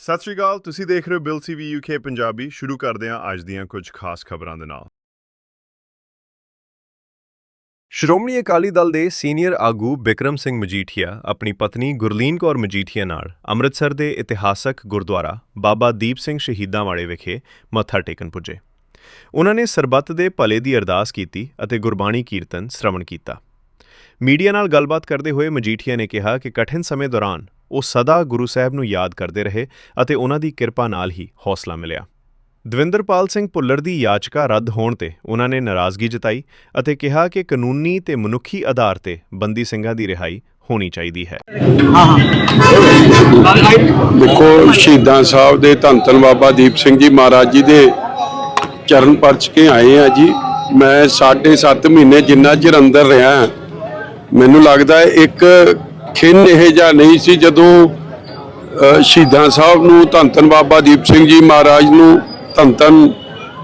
ਸਤਿ ਸ਼੍ਰੀ ਅਕਾਲ, ਤੁਸੀਂ ਦੇਖ ਰਹੇ ਹੋ ਬਿਲ ਸੀਵੀ ਯੂਕੇ ਪੰਜਾਬੀ। ਸ਼ੁਰੂ ਕਰਦੇ ਹਾਂ ਅੱਜ ਦੀਆਂ ਕੁਝ ਖਾਸ ਖਬਰਾਂ ਦੇ ਨਾਲ। ਸ਼੍ਰੋਮਣੀ ਅਕਾਲੀ ਦਲ ਦੇ ਸੀਨੀਅਰ ਆਗੂ ਬਿਕਰਮ ਸਿੰਘ ਮਜੀਠੀਆ, ਆਪਣੀ ਪਤਨੀ ਗੁਰਲੀਨ ਕੌਰ ਮਜੀਠੀਆ ਨਾਲ ਅੰਮ੍ਰਿਤਸਰ ਦੇ ਇਤਿਹਾਸਕ ਗੁਰਦੁਆਰਾ ਬਾਬਾ ਦੀਪ ਸਿੰਘ ਸ਼ਹੀਦਾਂ ਵਾਲੇ ਵਿਖੇ ਮੱਥਾ ਟੇਕਣ ਪੁੱਜੇ। ਉਹਨਾਂ ਨੇ ਸਰਬੱਤ ਦੇ ਭਲੇ ਦੀ ਅਰਦਾਸ ਕੀਤੀ ਅਤੇ ਗੁਰਬਾਣੀ ਕੀਰਤਨ ਸ਼ਰਵਣ ਕੀਤਾ। ਮੀਡੀਆ ਨਾਲ ਗੱਲਬਾਤ ਕਰਦੇ ਹੋਏ ਮਜੀਠੀਆ ਨੇ ਕਿਹਾ ਕਿ ਕਠਿਨ ਸਮੇਂ ਦੌਰਾਨ ਉਹ ਸਦਾ ਗੁਰੂ ਸਾਹਿਬ ਨੂੰ ਯਾਦ ਕਰਦੇ ਰਹੇ ਅਤੇ ਉਹਨਾਂ ਦੀ ਕਿਰਪਾ ਨਾਲ ਹੀ ਹੌਸਲਾ ਮਿਲਿਆ। ਦਵਿੰਦਰਪਾਲ ਸਿੰਘ ਭੁੱਲਰ ਦੀ ਯਾਚਕਾ ਰੱਦ ਹੋਣ ਤੇ ਉਹਨਾਂ ਨੇ ਨਾਰਾਜ਼ਗੀ ਜਤਾਈ ਅਤੇ ਕਿਹਾ ਕਿ ਕਾਨੂੰਨੀ ਤੇ ਮਨੁੱਖੀ ਆਧਾਰ ਤੇ ਬੰਦੀ ਸਿੰਘਾਂ ਦੀ ਰਿਹਾਈ ਹੋਣੀ ਚਾਹੀਦੀ ਹੈ। ਦੇਖੋ, ਸ਼ਹੀਦਾਂ ਸਾਹਿਬ ਦੇ ਧੰਨ ਧੰਨ ਬਾਬਾ ਦੀਪ ਸਿੰਘ ਜੀ ਮਹਾਰਾਜ ਜੀ ਦੇ ਚਰਨ ਪਰਚ ਕੇ ਆਏ ਆ ਜੀ। ਮੈਂ 7.5 ਮਹੀਨੇ ਜਿੰਨਾ ਚਿਰ ਅੰਦਰ ਰਿਹਾ, ਮੈਨੂੰ ਲੱਗਦਾ ਇੱਕ ਖਿੰਨ ਇਹ ਜਿਹਾ ਨਹੀਂ ਸੀ ਜਦੋਂ ਸ਼ਹੀਦਾਂ ਸਾਹਿਬ ਨੂੰ ਧੰਨ ਧੰਨ ਬਾਬਾ ਦੀਪ ਸਿੰਘ ਜੀ ਮਹਾਰਾਜ ਨੂੰ ਧੰਨ ਧੰਨ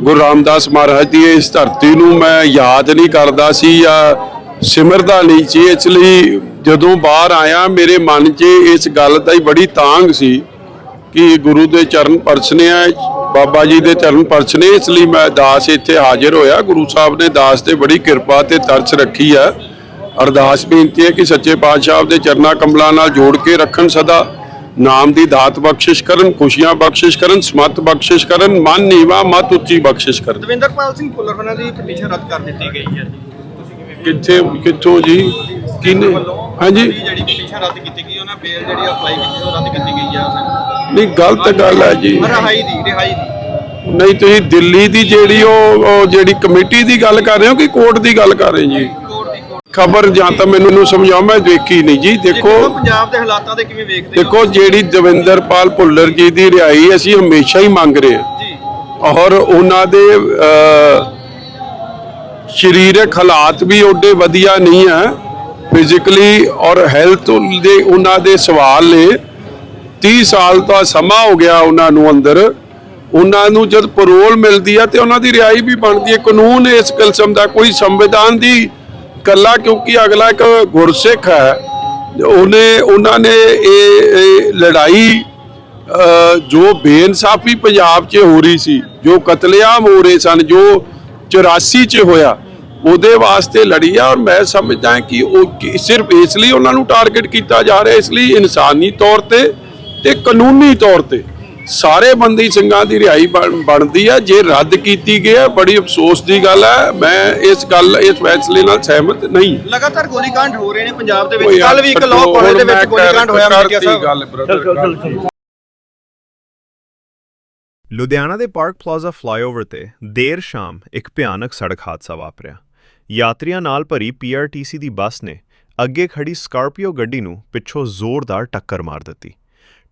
ਗੁਰੂ ਰਾਮਦਾਸ ਮਹਾਰਾਜ ਦੀ ਇਸ ਧਰਤੀ ਨੂੰ ਮੈਂ ਯਾਦ ਨਹੀਂ ਕਰਦਾ ਸੀ ਜਾਂ ਸਿਮਰਦਾ ਨਹੀਂ ਸੀ। ਇਸ ਲਈ ਜਦੋਂ ਬਾਹਰ ਆਇਆ, ਮੇਰੇ ਮਨ 'ਚ ਇਸ ਗੱਲ ਦਾ ਹੀ ਬੜੀ ਤਾਂਗ ਸੀ ਕਿ ਗੁਰੂ ਦੇ ਚਰਨ ਪਰਸਨੇ ਆ, ਬਾਬਾ ਜੀ ਦੇ ਚਰਨ ਪਰਸਨੇ ਇਸ ਲਈ ਮੈਂ ਦਾਸ ਇੱਥੇ ਹਾਜ਼ਰ ਹੋਇਆ। ਗੁਰੂ ਸਾਹਿਬ ਨੇ ਦਾਸ ਤੇ ਬੜੀ ਕਿਰਪਾ ਤੇ ਤਰਸ ਰੱਖੀ ਆ। ਅਰਦਾਸ ਬੇਨਤੀ ਹੈ ਕਿ ਸੱਚੇ ਪਾਤਸ਼ਾਹ ਦੇ ਚਰਨਾ ਕਮਲਾਂ ਨਾਲ ਜੋੜ ਕੇ ਰੱਖਣ ਸਦਾ। ਨਾਮ ਦੀ ਦਾਤ ਬਖਸ਼ਿਸ਼ ਕਰਨ ਖੁਸ਼ੀਆਂ ਬਖਸ਼ਿਸ਼ ਕਰਨ ਸਮਤ ਬਖਸ਼ਿਸ਼ ਕਰਨ ਮਨ ਨੀਵਾ ਮਤ ਉੱਚੀ ਬਖਸ਼ਿਸ਼ ਕਰਨ। ਦਵਿੰਦਰਪਾਲ ਸਿੰਘ ਭੁੱਲਰ ਹੋਣਾ ਦੀ ਪਟੀਸ਼ਨ ਰੱਦ ਕਰ ਦਿੱਤੀ ਗਈ ਹੈ ਕਿੱਥੇ ਕਿੱਥੋਂ ਜੀ? ਕਿਨੇ ਹਾਂਜੀ। ਜਿਹੜੀ ਪਟੀਸ਼ਨ ਰੱਦ ਕੀਤੀ ਗਈ ਉਹਨਾਂ ਬੇਲ ਜਿਹੜੀ ਅਪਲਾਈ ਕੀਤੀ ਉਹ ਰੱਦ ਕੀਤੀ ਗਈ ਹੈ। ਨਹੀਂ ਗਲਤ ਗੱਲ ਹੈ ਜੀ। ਰਿਹਾਈ ਦੀ ਰਿਹਾਈ ਦੀ। ਨਹੀਂ ਤੁਸੀਂ ਦਿੱਲੀ ਦੀ ਜਿਹੜੀ ਉਹ ਜਿਹੜੀ ਕਮੇਟੀ ਦੀ ਗੱਲ ਕਰ ਰਹੇ ਹੋ ਕਿ ਕੋਰਟ ਦੀ ਗੱਲ ਕਰ ਰਹੇ ਜੀ? ਖਬਰ ਜਾਂ ਤਾਂ ਮੈਨੂੰ ਨੂੰ ਸਮਝਾਓ ਮੈਂ ਦੇਖੀ ਨਹੀਂ ਜੀ ਦੇਖੋ। ਪੰਜਾਬ ਦੇ ਹਾਲਾਤਾਂ ਦੇ ਕਿਵੇਂ ਵੇਖਦੇ ਦੇਖੋ ਜਿਹੜੀ ਦਵਿੰਦਰਪਾਲ ਭੁੱਲਰ ਜੀ ਦੀ ਰਿਹਾਈ ਅਸੀਂ ਹਮੇਸ਼ਾ ਹੀ ਮੰਗ ਰਹੇ ਹਾਂ। ਜੀ। ਔਰ ਉਹਨਾਂ ਦੇ ਸਰੀਰਕ ਹਾਲਾਤ ਵੀ ਓਡੇ ਵਧੀਆ ਨਹੀਂ ਹੈ। ਫਿਜ਼ੀਕਲੀ ਔਰ ਹੈਲਥ ਦੇ ਉਹਨਾਂ ਦੇ ਸਵਾਲ ਨੇ। 30 ਸਾਲ ਦਾ ਸਮਾਂ ਹੋ ਗਿਆ ਉਹਨਾਂ ਨੂੰ ਅੰਦਰ। ਉਹਨਾਂ ਨੂੰ ਜਦ ਪਰੋਲ ਮਿਲਦੀ ਹੈ ਤੇ ਉਹਨਾਂ ਦੀ ਰਿਹਾਈ ਵੀ ਬਣਦੀ ਹੈ। ਕਾਨੂੰਨ ਇਸ ਕਿਸਮ ਦਾ ਕੋਈ ਸੰਵਿਧਾਨ ਦੀ ਕੱਲਾ ਕਿਉਂਕਿ ਅਗਲਾ ਇੱਕ ਗੁਰਸਿੱਖ ਹੈ ਉਹਨੇ, ਉਹਨਾਂ ਨੇ ਇਹ ਲੜਾਈ ਜੋ ਬੇਇਨਸਾਫੀ ਪੰਜਾਬ 'ਚ ਹੋ ਰਹੀ ਸੀ, ਜੋ ਕਤਲੇਆਮ ਹੋ ਰਹੇ ਸਨ, ਜੋ 84 'ਚ ਹੋਇਆ, ਉਹਦੇ ਵਾਸਤੇ ਲੜੀ ਆ, ਔਰ ਮੈਂ ਸਮਝਦਾ ਕਿ ਉਹ ਸਿਰਫ ਇਸ ਲਈ ਉਹਨਾਂ ਨੂੰ ਟਾਰਗੇਟ ਕੀਤਾ ਜਾ ਰਿਹਾ, ਇਸ ਲਈ ਇਨਸਾਨੀ ਤੌਰ ਤੇ ਤੇ ਕਾਨੂੰਨੀ ਤੌਰ ਤੇ। ਸਾਰੇ ਬੰਦੀ ਸਿੰਘਾਂ ਦੀ ਰਿਹਾਈ ਬਣਦੀ ਆ। ਜੇ ਰੱਦ ਕੀਤੀ ਗਈ ਆ ਬੜੀ ਅਫਸੋਸ ਦੀ ਗੱਲ ਆ। ਮੈਂ ਇਸ ਗੱਲ ਇਸ ਫੈਸਲੇ ਨਾਲ ਸਹਿਮਤ ਨਹੀਂ। ਲਗਾਤਾਰ ਗੋਲੀकांड ਹੋ ਰਹੇ ਨੇ ਪੰਜਾਬ ਦੇ ਵਿੱਚ। ਕੱਲ ਵੀ ਇੱਕ ਲਾਅ ਕਾਲਜ ਦੇ ਵਿੱਚ ਗੋਲੀकांड ਹੋਇਆ ਮੀਡੀਆ ਸਾਹਿਬ। ਲੁਧਿਆਣਾ ਦੇ ਪਾਰਕ ਪਲਾਜ਼ਾ ਫਲਾਈਓਵਰ ਤੇ ਦੇਰ ਸ਼ਾਮ ਇੱਕ ਭਿਆਨਕ ਸੜਕ ਹਾਦਸਾ ਵਾਪਰਿਆ। ਯਾਤਰੀਆਂ ਨਾਲ ਭਰੀ ਪੀਆਰਟੀਸੀ ਦੀ ਬੱਸ ਨੇ ਅੱਗੇ ਖੜੀ ਸਕਾਰਪੀਓ ਗੱਡੀ ਨੂੰ ਪਿੱਛੋਂ ਜ਼ੋਰਦਾਰ ਟੱਕਰ ਮਾਰ ਦਿੱਤੀ।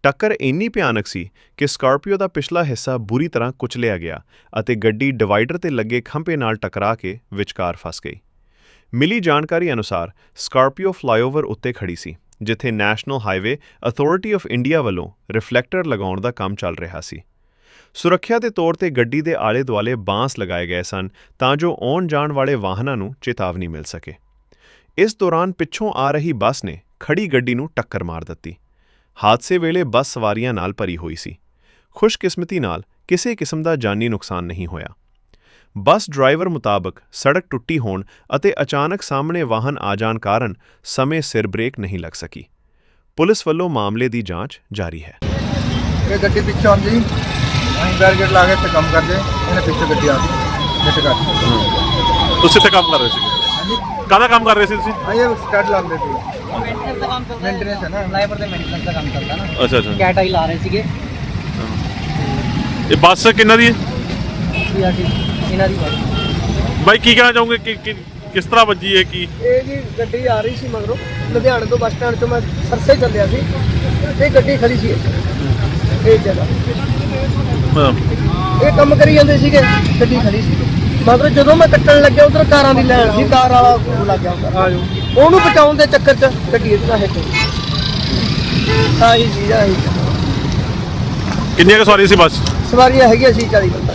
ਟੱਕਰ ਇੰਨੀ ਭਿਆਨਕ ਸੀ ਕਿ ਸਕਾਰਪੀਓ ਦਾ ਪਿਛਲਾ ਹਿੱਸਾ ਬੁਰੀ ਤਰ੍ਹਾਂ ਕੁਚਲਿਆ ਗਿਆ ਅਤੇ ਗੱਡੀ ਡਿਵਾਈਡਰ ਤੇ ਲੱਗੇ ਖੰਭੇ ਨਾਲ ਟਕਰਾ ਕੇ ਵਿਚਕਾਰ ਫਸ ਗਈ। ਮਿਲੀ ਜਾਣਕਾਰੀ ਅਨੁਸਾਰ, ਸਕਾਰਪੀਓ ਫਲਾਈਓਵਰ ਉੱਤੇ ਖੜੀ ਸੀ, ਜਿੱਥੇ national highway authority of India ਵੱਲੋਂ ਰਿਫਲੈਕਟਰ ਲਗਾਉਣ ਦਾ ਕੰਮ ਚੱਲ ਰਿਹਾ ਸੀ। ਸੁਰੱਖਿਆ ਦੇ ਤੌਰ ਤੇ ਗੱਡੀ ਦੇ ਆਲੇ ਦੁਆਲੇ ਬਾਂਸ ਲਗਾਏ ਗਏ ਸਨ ਤਾਂ ਜੋ ਆਉਣ ਜਾਣ ਵਾਲੇ ਵਾਹਨਾਂ ਨੂੰ ਚੇਤਾਵਨੀ ਮਿਲ ਸਕੇ। ਇਸ ਦੌਰਾਨ ਪਿੱਛੋਂ ਆ ਰਹੀ ਬੱਸ ਨੇ ਖੜੀ ਗੱਡੀ ਨੂੰ ਟੱਕਰ ਮਾਰ ਦਿੱਤੀ। ਹਾਦਸੇ ਵੇਲੇ ਬੱਸ ਸਵਾਰੀਆਂ ਨਾਲ ਭਰੀ ਹੋਈ ਸੀ। ਖੁਸ਼ਕਿਸਮਤੀ ਨਾਲ ਕਿਸੇ ਕਿਸਮ ਦਾ ਜਾਨੀ ਨੁਕਸਾਨ ਨਹੀਂ ਹੋਇਆ। ਬੱਸ ਡਰਾਈਵਰ ਮੁਤਾਬਕ ਸੜਕ ਟੁੱਟੀ ਹੋਣ ਅਤੇ ਅਚਾਨਕ ਸਾਹਮਣੇ ਵਾਹਨ ਆ ਜਾਣ ਕਾਰਨ ਸਮੇਂ ਸਿਰ ਬ੍ਰੇਕ ਨਹੀਂ ਲੱਗ ਸਕੀ। ਪੁਲਿਸ ਵੱਲੋਂ ਮਾਮਲੇ ਦੀ ਜਾਂਚ ਜਾਰੀ ਹੈ। ਇਹ ਗੱਡੀ ਪਿੱਛੋਂ ਆਉਂਦੀ ਅਸੀਂ ਬੈਰੀਕੇਡ ਲਾ ਕੇ ਇੱਥੇ ਕੰਮ ਕਰਦੇ। ਇਹਨੇ ਪਿੱਛੇ ਗੱਡੀ ਆ ਗਈ। ਜਿੱਟ ਕਰ ਤੁਸੀਂ ਇੱਥੇ ਕੰਮ ਕਰ ਰਹੇ ਸੀ। ਹਾਂਜੀ। ਕਾਹਦਾ ਕੰਮ ਕਰ ਰਹੇ ਸੀ ਤੁਸੀਂ? ਅਸੀਂ ਸਟਾਰਟ ਲਾਉਂਦੇ ਸੀ। ਮੇਨਟੇਨੈਂਸ ਦਾ ਕੰਮ ਚੱਲਦਾ Maintenance ਹੈ ਨਾ। ਲਾਈਵਰ ਦੇ ਮੇਨਟੇਨੈਂਸ ਦਾ ਕੰਮ ਚੱਲਦਾ ਨਾ। ਅੱਛਾ ਅੱਛਾ। ਕੈਟ ਆਈ ਲਾ ਰਹੇ ਸੀਗੇ। ਇਹ ਬੱਸ ਕਿੰਨਾ ਦੀ ਹੈ? ਪੀਆਰਟੀ ਇਹਨਾਂ ਦੀ ਵਾਰੀ ਬਾਈ ਕੀ ਕਹਿਣਾ ਚਾਹੋਗੇ? ਕਿ ਕਿ- ਕਿਸ ਤਰ੍ਹਾਂ ਵੱਜੀ ਹੈ ਕੀ ਇਹ ਜੀ ਗੱਡੀ ਆ ਰਹੀ ਸੀ ਮਗਰੋਂ। ਲੁਧਿਆਣੇ ਤੋਂ ਬੱਸ ਸਟੈਂਡ ਤੋਂ ਮੈਂ ਸਰਸੇ ਚੱਲਿਆ ਸੀ। ਤੇ ਗੱਡੀ ਖੜੀ ਸੀ। ਇੱਥੇ। ਇਹ ਜਗ੍ਹਾ। ਹਾਂ। ਇਹ ਕੰਮ ਕਰੀ ਜਾਂਦੇ ਸੀਗੇ। ਗੱਡੀ ਖੜੀ ਸੀ। ਮਗਰ ਜਦੋਂ ਮੈਂ ਕੱਟਣ ਲੱਗਿਆ ਉਧਰ ਕਾਰਾਂ ਦੀ ਲਾਈਨ ਸੀ। ਕਾਰ ਵਾਲਾ ਲੱਗ ਗਿਆ। ਉਧਰ ਉਹਨੂੰ ਬਚਾਉਣ ਦੇ ਚੱਕਰ 'ਚ ਗੱਡੀ ਇਹਦੇ ਹਿੱਟ ਹੋ ਗਈ। ਆਹੀ ਜੀ ਆਹੀ ਕਿੰਨੀਆਂ ਕੁ ਸਵਾਰੀ ਸੀ ਬੱਸ ਸਵਾਰੀਆਂ ਹੈਗੀਆਂ ਸੀ 40 ਬੰਦਾ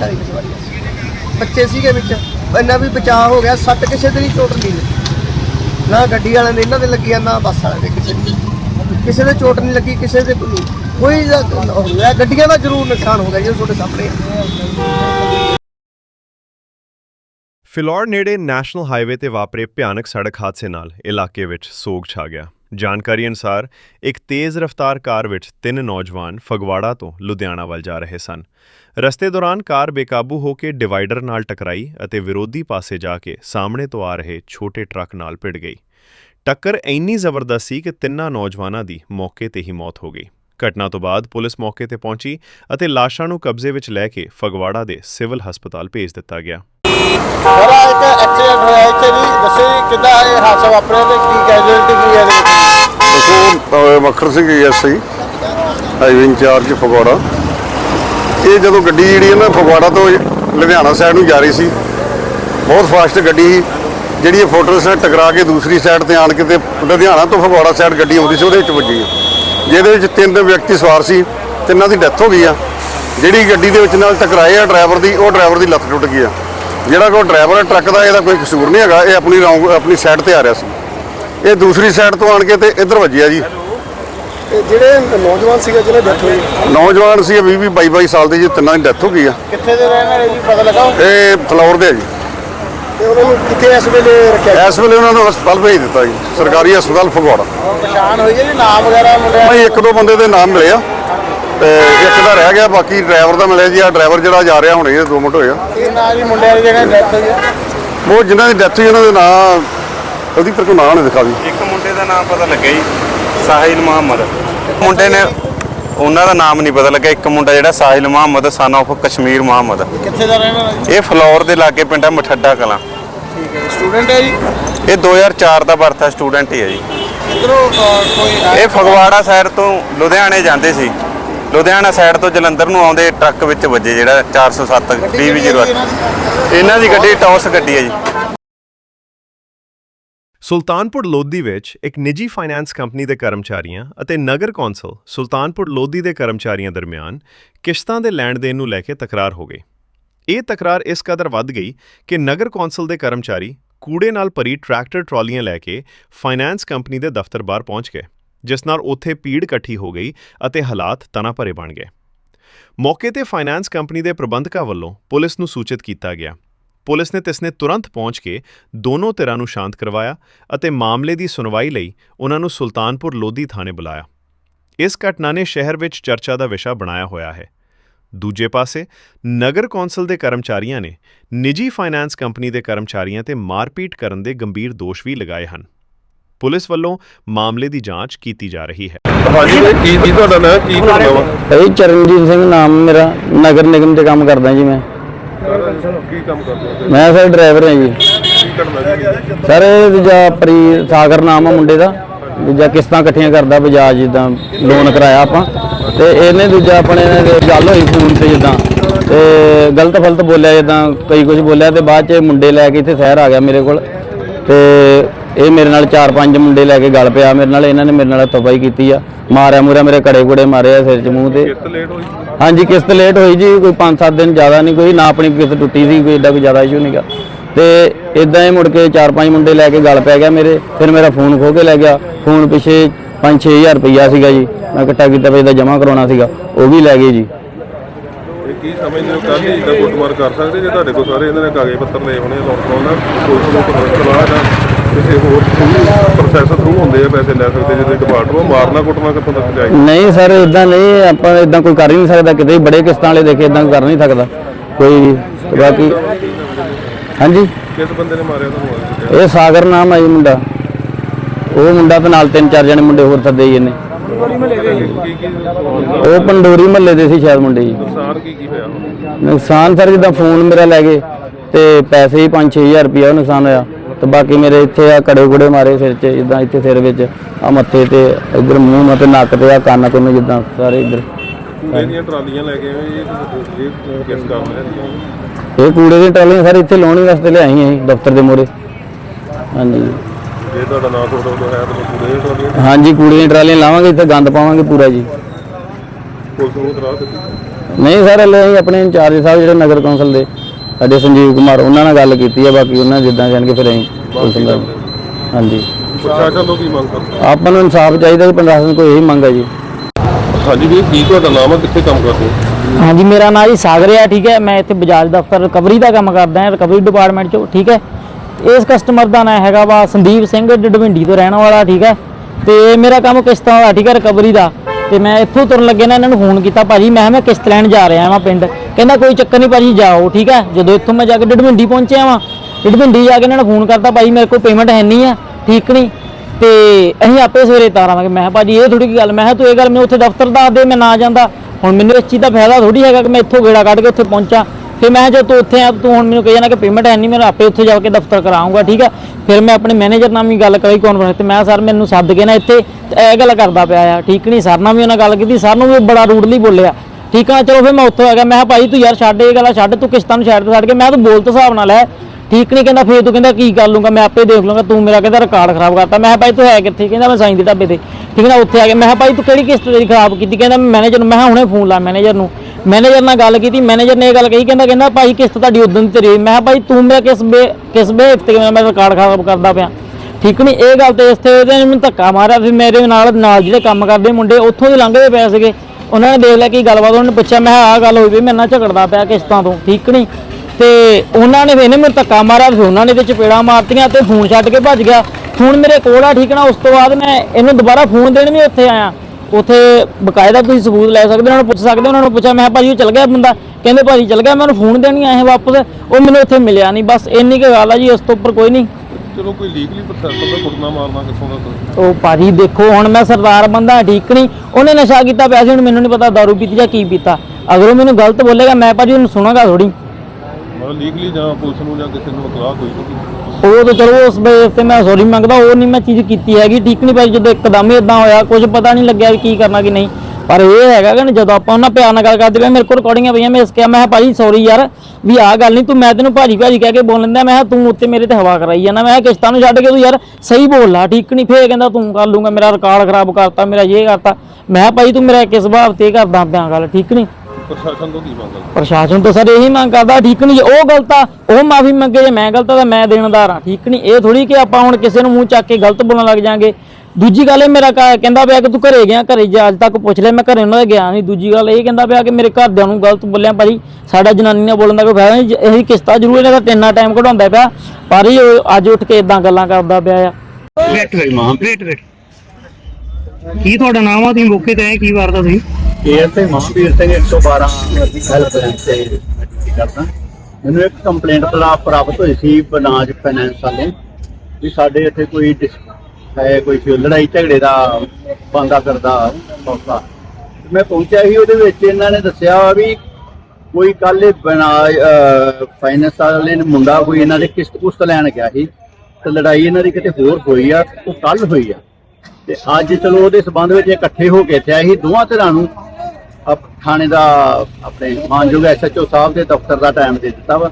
40 ਕੁ ਸਵਾਰੀਆਂ ਸੀ। ਬੱਚੇ ਸੀਗੇ ਵਿੱਚ। ਇੰਨਾ ਵੀ ਬਚਾਅ ਹੋ ਗਿਆ ਸੱਟ ਕਿਸੇ ਦੇ ਨਹੀਂ ਚੋਟ ਨਹੀਂ ਲੱਗੀ। ਨਾ ਗੱਡੀ ਵਾਲਿਆਂ ਦੇ ਇਹਨਾਂ ਦੇ ਲੱਗੀ ਆ ਨਾ ਬੱਸ ਵਾਲਿਆਂ ਦੇ ਕਿਸੇ ਦੇ। ਕਿਸੇ ਦੇ ਚੋਟ ਨਹੀਂ ਲੱਗੀ ਕਿਸੇ ਦੇ ਕੋਈ ਕੋਈ ਦਾ- ਹੋਇਆ। ਗੱਡੀਆਂ ਦਾ ਜ਼ਰੂਰ ਨੁਕਸਾਨ ਹੋ ਗਿਆ ਜੀ ਉਹ ਤੁਹਾਡੇ ਸਾਹਮਣੇ। ਫਿਲੌਰ ਨੇੜੇ ਨੈਸ਼ਨਲ ਹਾਈਵੇ ਤੇ ਵਾਪਰੇ ਭਿਆਨਕ ਸੜਕ ਹਾਦਸੇ ਨਾਲ ਇਲਾਕੇ ਵਿੱਚ ਸੋਗ ਛਾ ਗਿਆ। ਜਾਣਕਾਰੀ ਅਨੁਸਾਰ, ਇੱਕ ਤੇਜ਼ ਰਫ਼ਤਾਰ ਕਾਰ ਵਿੱਚ ਤਿੰਨ ਨੌਜਵਾਨ ਫਗਵਾੜਾ ਤੋਂ ਲੁਧਿਆਣਾ ਵੱਲ ਜਾ ਰਹੇ ਸਨ। ਰਸਤੇ ਦੌਰਾਨ ਕਾਰ ਬੇਕਾਬੂ ਹੋ ਕੇ ਡਿਵਾਈਡਰ ਨਾਲ ਟਕਰਾਈ ਅਤੇ ਵਿਰੋਧੀ ਪਾਸੇ ਜਾ ਕੇ ਸਾਹਮਣੇ ਤੋਂ ਆ ਰਹੇ ਛੋਟੇ ਟਰੱਕ ਨਾਲ ਭਿੜ ਗਈ। ਟੱਕਰ ਇੰਨੀ ਜ਼ਬਰਦਸਤ ਸੀ ਕਿ ਤਿੰਨਾਂ ਨੌਜਵਾਨਾਂ ਦੀ ਮੌਕੇ ਤੇ ਹੀ ਮੌਤ ਹੋ ਗਈ। ਘਟਨਾ ਤੋਂ ਬਾਅਦ ਪੁਲਿਸ ਮੌਕੇ ਤੇ ਪਹੁੰਚੀ ਅਤੇ ਲਾਸ਼ਾਂ ਨੂੰ ਕਬਜ਼ੇ ਵਿੱਚ ਲੈ ਕੇ ਫਗਵਾੜਾ ਦੇ ਸਿਵਲ ਹਸਪਤਾਲ ਭੇਜ ਦਿੱਤਾ ਗਿਆ। ਮੇਰਾ ਇੱਕ ਐਕਸੀਡੈਂਟ ਹੋਇਆ ਇੱਥੇ ਜੀ ਦੱਸੋ ਜੀ ਕਿੱਦਾਂ ਇਹ ਹਾਦਸਾ ਵਾਪਰਿਆ ਤੇ ਕੀ ਕੈਜੂਅਲਟੀ ਕੀ ਹੈ ਉਹ Makhar Singh SI highway in charge Phagwara. ਇਹ ਜਦੋਂ ਗੱਡੀ ਜਿਹੜੀ ਹੈ ਨਾ ਫਗਵਾੜਾ ਤੋਂ ਲੁਧਿਆਣਾ ਸਾਈਡ ਨੂੰ ਜਾ ਰਹੀ ਸੀ। ਬਹੁਤ ਫਾਸਟ ਗੱਡੀ ਸੀ। ਜਿਹੜੀ ਇਹ ਫੋਟੋਸ ਨਾਲ ਟਕਰਾ ਕੇ ਦੂਸਰੀ ਸਾਈਡ ਤੇ ਆਣ ਕੇ ਤੇ ਲੁਧਿਆਣਾ ਤੋਂ ਫਗਵਾੜਾ ਸਾਈਡ ਗੱਡੀ ਆਉਂਦੀ ਸੀ, ਉਹਦੇ ਵਿੱਚ ਵੱਜੀ ਜਿਹਦੇ ਵਿੱਚ ਤਿੰਨ ਵਿਅਕਤੀ ਸਵਾਰ ਸੀ, ਤਿੰਨਾਂ ਦੀ ਡੈਥ ਹੋ ਗਈ ਆ। ਜਿਹੜੀ ਗੱਡੀ ਦੇ ਵਿੱਚ ਨਾਲ ਟਕਰਾਏ ਆ ਡਰਾਈਵਰ ਦੀ, ਉਹ ਡਰਾਈਵਰ ਦੀ ਲੱਤ ਟੁੱਟ ਗਈ ਆ। ਜਿਹੜਾ ਕੋ ਡਰਾਈਵਰ ਟਰੱਕ ਦਾ ਇਹਦਾ ਕੋਈ ਕਸੂਰ ਨਹੀਂ ਹੈਗਾ ਇਹ ਆਪਣੀ ਰੌਂਗ ਆਪਣੀ ਸਾਈਡ ਤੇ ਆ ਰਿਹਾ ਸੀ। ਇਹ ਦੂਸਰੀ ਸਾਈਡ ਤੋਂ ਆਣ ਕੇ ਤੇ ਇੱਧਰ ਵੱਜਿਆ ਜੀ। ਜਿਹੜੇ ਨੌਜਵਾਨ ਸੀਗੇ ਜਿਹਨੇ ਡੈਥ ਹੋਈ? ਨੌਜਵਾਨ ਸੀ 20 20 22 22 ਸਾਲ ਦੇ ਜੀ ਤਿੰਨਾਂ ਦੀ ਡੈਥ ਹੋ ਗਈ ਆ। ਕਿੱਥੇ ਦੇ ਰਹਿਣ ਵਾਲੇ ਜੀ ਪਤਾ ਲੱਗਾ? ਇਹ ਫਲੋਰ ਦੇ ਆ ਜੀ। ਤੇ ਉਹਨਾਂ ਨੂੰ ਕਿੱਥੇ ਇਸ ਵੇਲੇ ਰੱਖਿਆ? ਇਸ ਵੇਲੇ ਉਹਨਾਂ ਨੂੰ ਹਸਪਤਾਲ ਭੇਜ ਦਿੱਤਾ ਜੀ ਸਰਕਾਰੀ ਹਸਪਤਾਲ ਫਗਵਾੜਾ। ਪਛਾਣ ਹੋਈ ਜੀ ਨਾਮ ਵਗੈਰਾ ਮੁੰਡਿਆਂ ਭਾਈ ਇੱਕ ਦੋ ਬੰਦੇ ਦੇ ਨਾਮ ਮਿਲੇ ਆ। ਤੇ ਇੱਕ ਦਾ ਰਹਿ ਗਿਆ ਬਾਕੀ ਡਰਾਈਵਰ ਦਾ ਮਿਲਿਆ ਜੀ ਆ ਡਰਾਈਵਰ ਜਿਹੜਾ ਜਾ ਰਿਹਾ ਹੁਣੇ ਇਹ ਦੋ ਮਿੰਟ ਹੋਏ ਆ। ਕੀ ਨਾਮ ਜੀ ਮੁੰਡਿਆਂ ਦੀ ਜਿਹੜੇ ਡੈਥ ਹੋਈ ਹੈ ਉਹ ਜਿਨ੍ਹਾਂ ਦੀ ਡੈਥ ਹੋਈ ਉਹਨਾਂ ਦੇ ਨਾਂ ਉਹਦੀ ਪਰ ਕੋਈ ਨਾਂ ਨਹੀਂ ਦਿਖਾ ਵੀ। ਇੱਕ ਮੁੰਡੇ ਦਾ ਨਾਮ ਪਤਾ ਲੱਗਿਆ ਜੀ ਸਾਹਿਲ ਮੁਹੰਮਦ। ਮੁੰਡੇ ਨੇ ਉਹਨਾਂ ਦਾ ਨਾਮ ਨਹੀਂ ਪਤਾ ਲੱਗਿਆ ਇੱਕ ਮੁੰਡਾ ਜਿਹੜਾ ਸਾਹਿਲ ਮੁਹੰਮਦ ਸਨ ਆਫ ਕਸ਼ਮੀਰ ਮੁਹੰਮਦ। ਕਿੱਥੇ ਦਾ ਰਹਿਣ ਵਾਲਾ ਜੀ? ਇਹ ਫਲੋਰ ਦੇ ਲਾਗੇ ਪਿੰਡ ਹੈ ਮਠੱਡਾ ਕਲਾਂ। ਠੀਕ ਹੈ ਸਟੂਡੈਂਟ ਹੈ ਜੀ? ਇਹ 2004 ਦਾ ਬਰਥਾ ਸਟੂਡੈਂਟ ਹੀ ਹੈ ਜੀ। ਇਧਰੋਂ ਕੋਈ ਇਹ ਫਗਵਾੜਾ ਸਾਈਡ ਤੋਂ ਲੁਧਿਆਣੇ ਜਾਂਦੇ ਸੀ। ਲੁਧਿਆਣਾ ਸਾਈਡ ਤੋਂ ਜਲੰਧਰ ਨੂੰ ਆਉਂਦੇ ਟਰੱਕ ਵਿੱਚ ਵੱਜੇ ਜਿਹੜਾ 407 2008 ਇਹਨਾਂ ਦੀ? ਗੱਡੀ ਟੌਸ ਗੱਡੀ ਹੈ ਜੀ। ਸੁਲਤਾਨਪੁਰ ਲੋਧੀ ਵਿੱਚ ਇੱਕ ਨਿੱਜੀ ਫਾਈਨਾਂਸ ਕੰਪਨੀ ਦੇ ਕਰਮਚਾਰੀਆਂ ਅਤੇ ਨਗਰ ਕੌਂਸਲ ਸੁਲਤਾਨਪੁਰ ਲੋਧੀ ਦੇ ਕਰਮਚਾਰੀਆਂ ਦਰਮਿਆਨ ਕਿਸ਼ਤਾਂ ਦੇ ਲੈਣ ਦੇਣ ਨੂੰ ਲੈ ਕੇ ਤਕਰਾਰ ਹੋ ਗਈ। ਇਹ ਤਕਰਾਰ ਇਸ ਕਦਰ ਵੱਧ ਗਈ ਕਿ ਨਗਰ ਕੌਂਸਲ ਦੇ ਕਰਮਚਾਰੀ ਕੂੜੇ ਨਾਲ ਭਰੀ ਟਰੈਕਟਰ ਟਰਾਲੀਆਂ ਲੈ ਕੇ ਫਾਈਨਾਂਸ ਕੰਪਨੀ ਦੇ ਦਫ਼ਤਰ ਬਾਹਰ ਪਹੁੰਚ ਗਏ। ਜਿਸ ਨਾਲ ਉੱਥੇ ਭੀੜ ਇਕੱਠੀ ਹੋ ਗਈ ਅਤੇ ਹਾਲਾਤ ਤਣਾ ਭਰੇ ਬਣ ਗਏ। ਮੌਕੇ ਤੇ ਫਾਈਨਾਂਸ ਕੰਪਨੀ ਦੇ ਪ੍ਰਬੰਧਕਾਂ ਵੱਲੋਂ ਪੁਲਿਸ ਨੂੰ ਸੂਚਿਤ ਕੀਤਾ ਗਿਆ। ਪੁਲਿਸ ਨੇ ਤਿਸ ਨੇ ਤੁਰੰਤ ਪਹੁੰਚ ਕੇ ਦੋਨੋਂ ਧਿਰਾਂ ਨੂੰ ਸ਼ਾਂਤ ਕਰਵਾਇਆ ਅਤੇ ਮਾਮਲੇ ਦੀ ਸੁਣਵਾਈ ਲਈ ਉਹਨਾਂ ਨੂੰ ਸੁਲਤਾਨਪੁਰ ਲੋਧੀ ਥਾਣੇ ਬੁਲਾਇਆ। ਇਸ ਘਟਨਾ ਨੇ ਸ਼ਹਿਰ ਵਿੱਚ ਚਰਚਾ ਦਾ ਵਿਸ਼ਾ ਬਣਾਇਆ ਹੋਇਆ ਹੈ। ਦੂਜੇ ਪਾਸੇ, ਨਗਰ ਕੌਂਸਲ ਦੇ ਕਰਮਚਾਰੀਆਂ ਨੇ ਨਿੱਜੀ ਫਾਈਨਾਂਸ ਕੰਪਨੀ ਦੇ ਕਰਮਚਾਰੀਆਂ ਤੇ ਮਾਰਪੀਟ ਕਰਨ ਦੇ ਗੰਭੀਰ ਦੋਸ਼ ਵੀ ਲਗਾਏ ਹਨ। ਪੁਲਿਸ ਵੱਲੋਂ ਮਾਮਲੇ ਦੀ ਜਾਂਚ ਕੀਤੀ ਜਾ ਰਹੀ ਹੈ। ਹਾਂਜੀ ਕੀ ਕੀ ਤੁਹਾਡਾ ਨਾਂ ਕੀ ਕਰਨਾ ਵਾ? ਭਾਈ ਚਰਨਜੀਤ ਸਿੰਘ ਨਾਮ ਮੇਰਾ ਨਗਰ ਨਿਗਮ 'ਚ ਕੰਮ ਕਰਦਾ ਜੀ ਮੈਂ। ਕੀ ਕੰਮ ਕਰਦੇ ਹੋ? ਮੈਂ ਸਰ ਡਰਾਈਵਰ ਹਾਂ ਜੀ। ਕੀ ਕਰਨਾ ਜੀ? ਸਰ ਇਹ ਦੂਜਾ ਪ੍ਰੀ ਸਾਗਰ ਨਾਮ ਆ ਮੁੰਡੇ ਦਾ। ਦੂਜਾ ਕਿਸ਼ਤਾਂ ਇਕੱਠੀਆਂ ਕਰਦਾ ਬਜਾਜ ਜਿੱਦਾਂ ਲੋਨ ਕਰਾਇਆ ਆਪਾਂ। ਤੇ ਇਹਨੇ ਦੂਜਾ ਆਪਣੇ ਨਾਲ ਗੱਲ ਹੋਈ ਫੋਨ ਤੇ ਜਿੱਦਾਂ। ਤੇ ਗਲਤ ਫਲਤ ਬੋਲਿਆ ਜਿੱਦਾਂ ਕਈ ਕੁਝ ਬੋਲਿਆ ਤੇ ਬਾਅਦ 'ਚ ਇਹ ਮੁੰਡੇ ਲੈ ਕੇ ਇੱਥੇ ਸ਼ਹਿਰ ਆ ਗਿਆ ਮੇਰੇ ਕੋਲ। ਤੇ ਇਹ ਮੇਰੇ ਨਾਲ ਚਾਰ ਪੰਜ ਮੁੰਡੇ ਲੈ ਕੇ ਗੱਲ ਪਿਆ ਮੇਰੇ ਨਾਲ ਇਹਨਾਂ ਨੇ ਮੇਰੇ ਨਾਲ ਤਬਾਈ ਕੀਤੀ ਆ। ਮਾਰਿਆ ਮੁਰਿਆ ਮੇਰੇ ਕੜੇ ਕੁੜੇ ਮਾਰੇ ਆ ਸਿਰ 'ਚ ਮੂੰਹ ਤੇ। ਲੇਟ ਹੋਈ? ਹਾਂਜੀ ਕਿਸ਼ਤ ਲੇਟ ਹੋਈ ਜੀ ਕੋਈ 5-7 ਦਿਨ ਜ਼ਿਆਦਾ ਨਹੀਂ ਕੋਈ ਨਾ ਆਪਣੀ ਕਿਸ਼ਤ ਟੁੱਟੀ ਸੀ ਕੋਈ ਏਡਾ ਕੋਈ ਜ਼ਿਆਦਾ ਇਸ਼ੂ ਨਹੀਂਗਾ ਤੇ ਇਦਾਂ ਹੀ ਮੁੜ ਕੇ 4-5 ਮੁੰਡੇ ਲੈ ਕੇ ਗੱਲ ਪੈ ਗਿਆ ਮੇਰੇ ਫਿਰ ਮੇਰਾ ਫੋਨ ਖੋ ਕੇ ਲੈ ਗਿਆ। ਫੋਨ ਪਿੱਛੇ 5-6000 ਰੁਪਈਆ ਸੀਗਾ ਜੀ ਮੈਂ ਇਕੱਠਾ ਕੀਤਾ ਪਈ ਦਾ ਜਮ੍ਹਾਂ ਕਰਾਉਣਾ ਸੀਗਾ ਉਹ ਵੀ ਲੈ ਗਏ ਜੀ। ਕੀ ਸਮਝਦੇ ਹੋ ਕੱਲ ਹੀ ਇਦਾਂ ਕੁੱਟਮਾਰ ਕਰ ਸਕਦੇ ਜੇ ਤੁਹਾਡੇ ਕੋਲ ਸਾਰੇ ਇਹਨਾਂ ਨੇ ਕਾਗਜ਼ ਪੱਤਰ ਲਏ ਹੋਣੇ ਲੋਕਾਂ ਦਾ ਪੁਲਿਸ ਨੂੰ ਕਰਵਾ ਦਾ ਕਿਸੇ ਹੋਰ ਪ੍ਰੋਸੈਸ ਥਰੂ ਹੁੰਦੇ ਆ ਪੈਸੇ ਲੈ ਸਕਦੇ ਜਿਹਦੇ ਡਿਪਾਰਟ ਉਹ ਮਾਰਨਾ ਕੁੱਟਣਾ ਕਿੱਥੋਂ ਤੱਕ ਜਾਏਗਾ ਨਹੀਂ ਸਰ ਇਦਾਂ ਨਹੀਂ ਆਪਾਂ ਇਦਾਂ ਕੋਈ ਕਰ ਹੀ ਨਹੀਂ ਸਕਦਾ ਕਿਤੇ ਬੜੇ ਕਿਸ਼ਤਾਂ ਵਾਲੇ ਦੇਖੇ ਇਦਾਂ ਕਰ ਨਹੀਂ ਸਕਦਾ। ਕੋਈ ਬਾਕੀ ਹਾਂਜੀ? ਕਿਸ ਬੰਦੇ ਨੇ ਮਾਰਿਆ ਤੁਹਾਨੂੰ ਇਹ ਸਾਗਰ ਨਾਮ ਹੈ ਜੀ ਮੁੰਡਾ। ਉਹ ਮੁੰਡਾ ਤੇ ਨਾਲ ਤਿੰਨ ਚਾਰ ਜਣੇ ਮੁੰਡੇ ਹੋਰ ਇਹਨੇ ਕੀ ਕੀ ਉਹ ਪੰਡੋਰੀ ਮਹੱਲੇ ਦੇ ਸੀ ਸ਼ਾਇਦ ਮੁੰਡੇ ਜੀ। ਨੁਕਸਾਨ ਕੀ ਕੀ ਹੋਇਆ? ਨੁਕਸਾਨ ਸਰ ਜਿੱਦਾਂ ਫੋਨ ਮੇਰਾ ਲੈ ਗਏ ਤੇ ਪੈਸੇ ਹੀ 5-6000 ਰੁਪਇਆ ਨੁਕਸਾਨ ਹੋਇਆ। ਤੇ ਬਾਕੀ ਮੇਰੇ ਇੱਥੇ ਆ ਕੜੇ ਕੁੜੇ ਮਾਰੇ ਸਿਰ 'ਚ ਜਿੱਦਾਂ ਇੱਥੇ ਸਿਰ ਵਿੱਚ ਆ ਮੱਥੇ ਤੇ ਇਧਰ ਮੂੰਹ ਮੱਥੇ ਨੱਕ ਤੇ ਆ ਕੰਨ ਕੋਲ ਜਿੱਦਾਂ ਸਾਰੇ ਇਧਰ। ਕੂੜੇ ਦੀਆਂ ਟਰਾਲੀਆਂ ਲੈ ਕੇ ਆਏ ਇਹ ਇਹ ਕਿਸ ਕੰਮ ਹੈ? ਇਹ ਕੂੜੇ ਦੀਆਂ ਟਰਾਲੀਆਂ ਸਰ ਇੱਥੇ ਲਾਉਣ ਵਾਸਤੇ ਲਿਆਈ ਅਸੀਂ ਦਫ਼ਤਰ ਦੇ ਮੂਹਰੇ। ਹਾਂਜੀ। ਜੇ ਤੁਹਾਡਾ ਨਾਮ ਤੁਹਾਡਾ ਉਦੋਂ ਹੈ ਤਾਂ ਕੂੜੇ ਦੀਆਂ ਟਰਾਲੀਆਂ ਹਾਂਜੀ ਕੂੜੇ ਦੀਆਂ ਟਰਾਲੀਆਂ ਲਾਵਾਂਗੇ ਇੱਥੇ ਗੰਦ ਪਾਵਾਂਗੇ ਪੂਰਾ ਜੀ। ਪੁਲਿਸ ਨੂੰ ਨਹੀਂ ਸਰ ਅਸੀਂ ਆਪਣੇ ਇੰਚਾਰਜ ਸਾਹਿਬ ਜਿਹੜੇ ਨਗਰ ਕੌਂਸਲ ਦੇ। ਸਾਡੇ ਸੰਜੀਵ ਕੁਮਾਰ ਉਹਨਾਂ ਨਾਲ ਗੱਲ ਕੀਤੀ ਆ ਬਾਕੀ ਉਹਨਾਂ ਜਿੱਦਾਂ ਕਹਿਣਗੇ ਫਿਰ ਅਸੀਂ ਪੁਲਿਸ ਨਾਲ ਹਾਂਜੀ। ਪ੍ਰਸ਼ਾਸਨ ਤੋਂ ਕੀ ਮੰਗ ਕਰਦੇ ਆਪਾਂ ਨੂੰ ਇਨਸਾਫ ਚਾਹੀਦਾ ਜੀ ਪ੍ਰਸ਼ਾਸਨ ਕੋਈ ਇਹੀ ਮੰਗ ਹੈ ਜੀ। ਹਾਂਜੀ ਵੀ ਕੀ ਤੁਹਾਡਾ ਨਾਮ ਹੈ ਕਿੱਥੇ ਕੰਮ ਕਰਦੇ ਹੋ? ਹਾਂਜੀ ਮੇਰਾ ਨਾਮ ਜੀ ਸਾਗਰ ਹੈ ਠੀਕ ਹੈ। ਮੈਂ ਇੱਥੇ ਬਜਾਜ ਦਫ਼ਤਰ ਰਿਕਵਰੀ ਦਾ ਕੰਮ ਕਰਦਾ ਹਾਂ ਰਿਕਵਰੀ ਡਿਪਾਰਟਮੈਂਟ 'ਚ ਠੀਕ ਹੈ। ਇਸ ਕਸਟਮਰ ਦਾ ਨਾਮ ਹੈਗਾ ਵਾ ਸੰਦੀਪ ਸਿੰਘ ਡਡਵਿੰਡੀ ਤੋਂ ਰਹਿਣ ਵਾਲਾ ਠੀਕ ਹੈ। ਤੇ ਮੇਰਾ ਕੰਮ ਕਿਸ਼ਤਾਂ ਦਾ ਠੀਕ ਹੈ ਰਿਕਵਰੀ ਦਾ। ਤੇ ਮੈਂ ਇੱਥੋਂ ਤੁਰਨ ਲੱਗੇ ਨਾ ਇਹਨਾਂ ਨੂੰ ਫੋਨ ਕੀਤਾ ਭਾਜੀ ਮੈਂ ਕਿਹਾ ਮੈਂ ਕਿਸ਼ਤ ਲੈਣ ਜਾ ਰਿਹਾ ਵਾਂ ਪਿੰਡ। ਕਹਿੰਦਾ ਕੋਈ ਚੱਕਰ ਨਹੀਂ ਭਾਜੀ, ਜਾਓ, ਠੀਕ ਹੈ? ਜਦੋਂ ਇੱਥੋਂ ਮੈਂ ਜਾ ਕੇ ਡਡਵਿੰਡੀ ਪਹੁੰਚਿਆ ਵਾਂ ਡਡਵਿੰਡੀ ਜਾ ਕੇ ਇਹਨਾਂ ਨੂੰ ਫੋਨ ਕਰਤਾ ਭਾਜੀ ਮੇਰੇ ਕੋਲ ਪੇਮੈਂਟ ਹੈ ਨਹੀਂ ਆ, ਠੀਕ ਨਹੀਂ। ਤੇ ਅਸੀਂ ਆਪੇ ਸਵੇਰੇ ਤਾਰਾਂਗੇ ਮੈਂ ਕਿਹਾ, ਭਾਜੀ, ਇਹ ਥੋੜੀ ਗੱਲ, ਮੈਂ ਕਿਹਾ, ਤੂੰ ਇਹ ਗੱਲ ਮੈਂ ਉੱਥੇ ਦਫ਼ਤਰ ਦੱਸ ਦੇ, ਮੈਂ ਨਾ ਜਾਂਦਾ। ਹੁਣ ਮੈਨੂੰ ਇਸ ਚੀਜ਼ ਦਾ ਫਾਇਦਾ ਥੋੜੀ ਹੈਗਾ ਕਿ ਮੈਂ ਇੱਥੋਂ ਗੇੜਾ ਕੱਢ ਕੇ ਉੱਥੇ ਪਹੁੰਚਾਂ। ਫਿਰ ਮੈਂ ਕਿਹਾ ਜੇ ਤੂੰ ਉੱਥੇ ਆ, ਤੂੰ ਹੁਣ ਮੈਨੂੰ ਕਹੀ ਜਾਣਾ ਕਿ ਪੇਮੈਂਟ ਹੈ ਨਹੀਂ, ਮੈਂ ਆਪੇ ਉੱਥੇ ਜਾ ਕੇ ਦਫ਼ਤਰ ਕਰਾਉਂਗਾ ਠੀਕ ਹੈ? ਫਿਰ ਮੈਂ ਆਪਣੇ ਮੈਨੇਜਰ ਨਾਲ ਵੀ ਗੱਲ ਕਰੀ ਕਾਨਫਰੰਸ ਤੇ, ਮੈਂ ਸਰ, ਮੈਨੂੰ ਸੱਦ ਕੇ ਨਾ ਇੱਥੇ। ਤੇ ਇਹ ਗੱਲ ਕਰਦਾ ਪਿਆ ਆ, ਠੀਕ ਨਹੀਂ? ਸਰ ਨਾਲ ਵੀ ਉਹਨਾਂ ਗੱਲ ਕੀਤੀ, ਸਰ ਨੂੰ ਵੀ ਬੜਾ ਰੂਡਲੀ ਬੋਲਿਆ। ਠੀਕ ਆ, ਚਲੋ ਫਿਰ ਮੈਂ ਉੱਥੋਂ ਆ ਗਿਆ। ਮੈਂ ਕਿਹਾ, ਭਾਈ, ਤੂੰ ਯਾਰ ਛੱਡ ਇਹ ਗੱਲਾਂ, ਛੱਡ, ਤੂੰ ਕਿਸ਼ਤਾਂ ਨੂੰ ਸਾਈਡ ਤੇ ਛੱਡ ਕੇ ਮੈਂ ਤੂੰ ਬੋਲ ਤੇ ਹਿਸਾਬ ਨਾਲ ਹੈ। ਠੀਕ ਨਹੀਂ ਕਹਿੰਦਾ, ਫੇਰ ਤੂੰ ਕਹਿੰਦਾ, ਕੀ ਕਰ ਲੂੰਗਾ ਮੈਂ ਆਪੇ ਦੇਖ ਲੂੰਗਾ ਤੂੰ ਮੇਰਾ ਕਹਿੰਦਾ ਰਿਕਾਰਡ ਖਰਾਬ ਕਰਤਾ। ਮੈਂ ਕਿਹਾ, ਭਾਈ, ਤੂੰ ਹੈ ਕਿੱਥੇ? ਕਹਿੰਦਾ, ਮੈਂ ਸਾਈਂ ਦੇ ਢਾਬੇ ਤੇ। ਠੀਕ ਨਾ ਉੱਥੇ ਆ ਗਿਆ। ਮੈਂ ਕਿਹਾ, ਭਾਈ, ਤੂੰ ਕਿਹੜੀ ਕਿਸ਼ਤ ਤੇਰੀ ਖਰਾਬ ਕੀਤੀ? ਕਹਿੰਦਾ, ਮੈਂ ਮੈਨੇਜਰ ਨੂੰ ਮੈਂ ਕਿਹਾ, ਹੁਣੇ ਫੋਨ ਲਾ ਮੈਨੇਜਰ ਨੂੰ। ਮੈਨੇਜਰ ਨਾਲ ਗੱਲ ਕੀਤੀ। ਮੈਨੇਜਰ ਨੇ ਇਹ ਗੱਲ ਕਹੀ, ਕਹਿੰਦਾ ਕਹਿੰਦਾ, ਭਾਈ, ਕਿਸ਼ਤ ਤੁਹਾਡੀ ਉਦੋਂ ਦੀ ਤੇਰੀ ਮੈਂ ਕਿਹਾ, ਭਾਈ, ਤੂੰ ਮੇਰਾ ਕਿਸ ਬੇ ਕਿਸ ਬੇ ਤੇ ਮੈਂ ਰਿਕਾਰਡ ਖਰਾਬ ਕਰਦਾ ਪਿਆ? ਠੀਕ ਨਹੀਂ ਇਹ ਗੱਲ ਤੇ ਇੱਥੇ ਇਹਦੇ ਨੇ ਮੈਨੂੰ ਧੱਕਾ ਮਾਰਿਆ। ਫਿਰ ਮੇਰੇ ਨਾਲ ਨਾਲ ਜਿਹੜੇ ਕੰਮ ਕਰਦੇ ਮੁੰਡੇ, ਉੱਥੋਂ ਦੀ ਲੰਘਦੇ ਪਏ ਸੀਗੇ। ਉਹਨਾਂ ਨੇ ਦੇਖ ਲਿਆ ਕੀ ਗੱਲਬਾਤ, ਉਹਨਾਂ ਨੇ ਪੁੱਛਿਆ, ਮੈਂ ਕਿਹਾ, ਆਹ ਗੱਲ ਹੋਈ ਵੀ ਮੇਰੇ ਨਾਲ ਝਗੜਦਾ ਪਿਆ ਕਿਸ਼ਤਾਂ ਤੋਂ, ਠੀਕ ਨਹੀਂ ਤੇ ਉਹਨਾਂ ਨੇ ਵੀ ਇਹਨੇ ਮੈਨੂੰ ਧੱਕਾ ਮਾਰਿਆ, ਫਿਰ ਉਹਨਾਂ ਨੇ ਤੇ ਚਪੇੜਾਂ ਮਾਰਤੀਆਂ ਤੇ ਫੋਨ ਛੱਡ ਕੇ ਭੱਜ ਗਿਆ। ਫੋਨ ਮੇਰੇ ਕੋਲ ਆ, ਠੀਕ ਨਾ, ਉਸ ਤੋਂ ਬਾਅਦ ਮੈਂ ਇਹਨੂੰ ਦੁਬਾਰਾ ਫੋਨ ਦੇਣ ਵੀ ਉੱਥੇ ਆਇਆ। ਉੱਥੇ ਬਕਾਇਦਾ ਤੁਸੀਂ ਸਬੂਤ ਲੈ ਸਕਦੇ ਹੋ, ਉਹਨਾਂ ਨੂੰ ਪੁੱਛ ਸਕਦੇ ਹੋ, ਉਹਨਾਂ ਨੂੰ ਪੁੱਛਿਆ, ਮੈਂ ਕਿਹਾ, ਭਾਜੀ, ਉਹ ਚਲ ਗਿਆ ਬੰਦਾ? ਕਹਿੰਦੇ, ਭਾਜੀ, ਚਲ ਗਿਆ, ਮੈਂ ਉਹਨੂੰ ਫੋਨ ਦੇਣੀ ਆਏ, ਵਾਪਸ। ਉਹ ਮੈਨੂੰ ਉੱਥੇ ਮਿਲਿਆ ਨਹੀਂ ਬਸ ਇੰਨੀ ਕੁ ਗੱਲ ਆ ਜੀ, ਉਸ ਤੋਂ ਉੱਪਰ ਕੋਈ ਨਹੀਂ ਚਲੋ ਕੋਈ ਲੀਗਲੀ ਪ੍ਰੋਸੈਸ ਹੁੰਦਾ ਕੁੱਟਣਾ ਮਾਰਨਾ ਕਿੱਥੋਂ ਦਾ ਕੋਈ? ਉਹ ਭਾਜੀ ਦੇਖੋ ਹੁਣ ਮੈਂ ਸਰਦਾਰ ਬੰਦਾ ਠੀਕ ਨਹੀਂ। ਉਹਨੇ ਨਸ਼ਾ ਕੀਤਾ ਪਿਆ ਸੀ ਹੁਣ ਮੈਨੂੰ ਨਹੀਂ ਪਤਾ ਦਾਰੂ ਪੀਤੀ ਜਾਂ ਕੀ ਪੀਤਾ। ਅਗਰ ਉਹ ਮੈਨੂੰ ਗਲਤ ਬੋਲੇਗਾ ਮੈਂ ਭਾਜੀ ਉਹਨੂੰ ਸੁਣਾਗਾ ਥੋੜੀ ਮਤਲਬ ਲੀਗਲੀ ਜਾਂ ਪੁਲਿਸ ਨੂੰ ਜਾਂ ਕਿਸੇ ਨੂੰ ਇਤਲਾਹ ਕੋਈ ਨਹੀਂ ਉਹ ਤਾਂ ਚਲੋ ਉਸ ਬੇਸ ਤੇ ਮੈਂ ਸੌਰੀ ਮੰਗਦਾ ਉਹ ਨਹੀਂ ਮੈਂ ਚੀਜ਼ ਕੀਤੀ ਹੈਗੀ ਠੀਕ ਨਹੀਂ ਭਾਈ ਜਦੋਂ ਇੱਕਦਮ ਹੀ ਇਦਾਂ ਹੋਇਆ ਕੁਝ ਪਤਾ ਨਹੀਂ ਲੱਗਿਆ ਵੀ ਕੀ ਕਰਨਾ ਕੀ ਨਹੀਂ। ਪਰ ਇਹ ਹੈਗਾ ਕਿ ਜਦੋਂ ਆਪਾਂ ਉਹਨਾਂ ਪਿਆਰ ਨਾਲ ਗੱਲ ਕਰਦੇ ਪਏ ਮੇਰੇ ਕੋਲ ਰਿਕਾਰਡਿੰਗਾਂ ਪਈਆਂ ਮੈਂ ਇਸ ਕਿਹਾ ਮੈਂ ਭਾਜੀ ਸੌਰੀ ਯਾਰ ਵੀ ਆਹ ਗੱਲ ਨਹੀਂ ਤੂੰ ਮੈਂ ਤੈਨੂੰ ਭਾਜੀ ਭਾਜੀ ਕਹਿ ਕੇ ਬੋਲ ਲੈਂਦਾ ਮੈਂ ਕਿਹਾ ਤੂੰ ਉੱਤੇ ਮੇਰੇ ਤੇ ਹਵਾ ਕਰਾਈ ਜਾਂਦਾ ਮੈਂ ਕਿਸ਼ਤਾਂ ਨੂੰ ਛੱਡ ਕੇ ਤੂੰ ਯਾਰ ਸਹੀ ਬੋਲ ਲਾ ਠੀਕ ਨਹੀਂ ਫੇਰ ਕਹਿੰਦਾ ਤੂੰ ਕਰ ਲੂੰਗਾ ਮੇਰਾ ਰਿਕਾਰਡ ਖਰਾਬ ਕਰਤਾ ਮੇਰਾ ਇਹ ਕਰਤਾ। ਮੈਂ ਭਾਈ ਤੂੰ ਮੇਰਾ ਕਿਸ ਸੁਭਾਅ ਤੇ ਕਰਦਾ ਪਿਆ ਗੱਲ ਠੀਕ ਨਹੀਂ? ਪ੍ਰਸ਼ਾਸਨ ਤੋਂ ਕੀ ਪ੍ਰਸ਼ਾਸਨ ਤੋਂ ਸਰ ਇਹੀ ਮੰਗ ਕਰਦਾ ਠੀਕ ਨਹੀਂ ਉਹ ਗਲਤ ਆ ਉਹ ਮਾਫੀ ਮੰਗੇ ਜੇ ਮੈਂ ਗਲਤ ਆ ਤਾਂ ਮੈਂ ਦੇਣਦਾਰ ਆ ਠੀਕ ਨਹੀਂ? ਇਹ ਥੋੜੀ ਕਿ ਆਪਾਂ ਹੁਣ ਕਿਸੇ ਨੂੰ ਮੂੰਹ ਚੱਕ ਕੇ ਗਲਤ ਬੋਲਣ ਲੱਗ ਜਾਾਂਗੇ। ਦੂਜੀ ਗੱਲ ਇਹ ਮੇਰਾ ਘਰ- ਕਹਿੰਦਾ ਪਿਆ ਕਿ ਤੂੰ ਘਰੇ ਗਿਆ ਘਰੇ ਜਾ ਅੱਜ ਤੱਕ ਪੁੱਛ ਲੈ ਮੈਂ ਘਰੇ ਉਹਨਾਂ ਦੇ ਗਿਆ ਨਹੀਂ। ਦੂਜੀ ਗੱਲ ਇਹ ਕਹਿੰਦਾ ਪਿਆ ਕਿ ਮੇਰੇ ਘਰਦਿਆਂ ਨੂੰ ਗਲਤ ਬੋਲਿਆ ਭਾਜੀ ਸਾਡਾ ਜਨਾਨੀ ਨਾਲ ਬੋਲਣ ਦਾ ਕੋਈ ਫਾਇਦਾ ਨਹੀਂ ਇਹ ਕਿਸ਼ਤਾ ਜ਼ਰੂਰ ਇਹਨਾਂ ਦਾ ਤਿੰਨਾ ਟਾਈਮ ਕਢਾਉਂਦਾ ਪਿਆ ਪਰ ਇਹ ਅੱਜ ਉੱਠ ਕੇ ਇਦਾਂ ਗੱਲਾਂ ਕਰਦਾ ਪਿਆ ਆ। ਵੇਟ ਵੇਟ ਮਾਂ ਵੇਟ ਵੇਟ ਕੀ ਤੁਹਾਡਾ ਨਾਮ ਆ? ਤੁਸੀਂ ਮੌਕੇ ਤੇ ਆਏ ਕੀ ਵਾਰਦਾ ਸੀ? ਇਹ ਤੇ ਮਹਾਂਵੀਰ ਸਿੰਘ 112 ਹੈਲਪਲਾਈਨ ਤੇ ਡਿਊਟੀ ਕਰਦਾ ਮੈਨੂੰ ਇੱਕ ਕੰਪਲੇਂਟ ਪ੍ਰਾਪਤ ਹੋਈ ਸੀ ਬਨਾਜ ਫਾਈਨੈਂਸ ਵਾਲੇ। ਵੀ ਸਾਡੇ ਇੱਥੇ ਕੋਈ ਡਿਸ- ਹੈ, ਕੋਈ ਲੜਾਈ ਝਗੜੇ ਦਾ ਬੰਦਾ ਕਰਦਾ ਮੌਕਾ। ਮੈਂ ਪਹੁੰਚਿਆ ਸੀ ਉਹਦੇ ਵਿੱਚ, ਇਹਨਾਂ ਨੇ ਦੱਸਿਆ ਵੀ ਕੋਈ ਕੱਲ ਬਨਾਜ ਫਾਈਨੈਂਸ ਵਾਲੇ ਨੇ ਮੁੰਡਾ ਕੋਈ ਇਹਨਾਂ ਦੇ ਕਿਸ਼ਤ ਕੁਸ਼ਤ ਲੈਣ ਗਿਆ ਸੀ, ਤੇ ਲੜਾਈ ਇਹਨਾਂ ਦੀ ਕਿਤੇ ਹੋਰ ਹੋਈ ਆ, ਉਹ ਕੱਲ ਹੋਈ ਆ। ਤੇ ਅੱਜ ਚਲੋ ਉਹਦੇ ਸਬੰਧ ਵਿੱਚ ਇਕੱਠੇ ਹੋ ਕੇ ਇੱਥੇ ਆਏ ਸੀ, ਦੋਵਾਂ ਧਿਰਾਂ ਨੂੰ ਥਾਣੇ ਦਾ ਆਪਣੇ ਮਾਨਯੋਗ ਐਸਐਚਓ ਸਾਹਿਬ ਦੇ ਦਫ਼ਤਰ ਦਾ ਟਾਈਮ ਦੇ ਦਿੱਤਾ ਵਾ,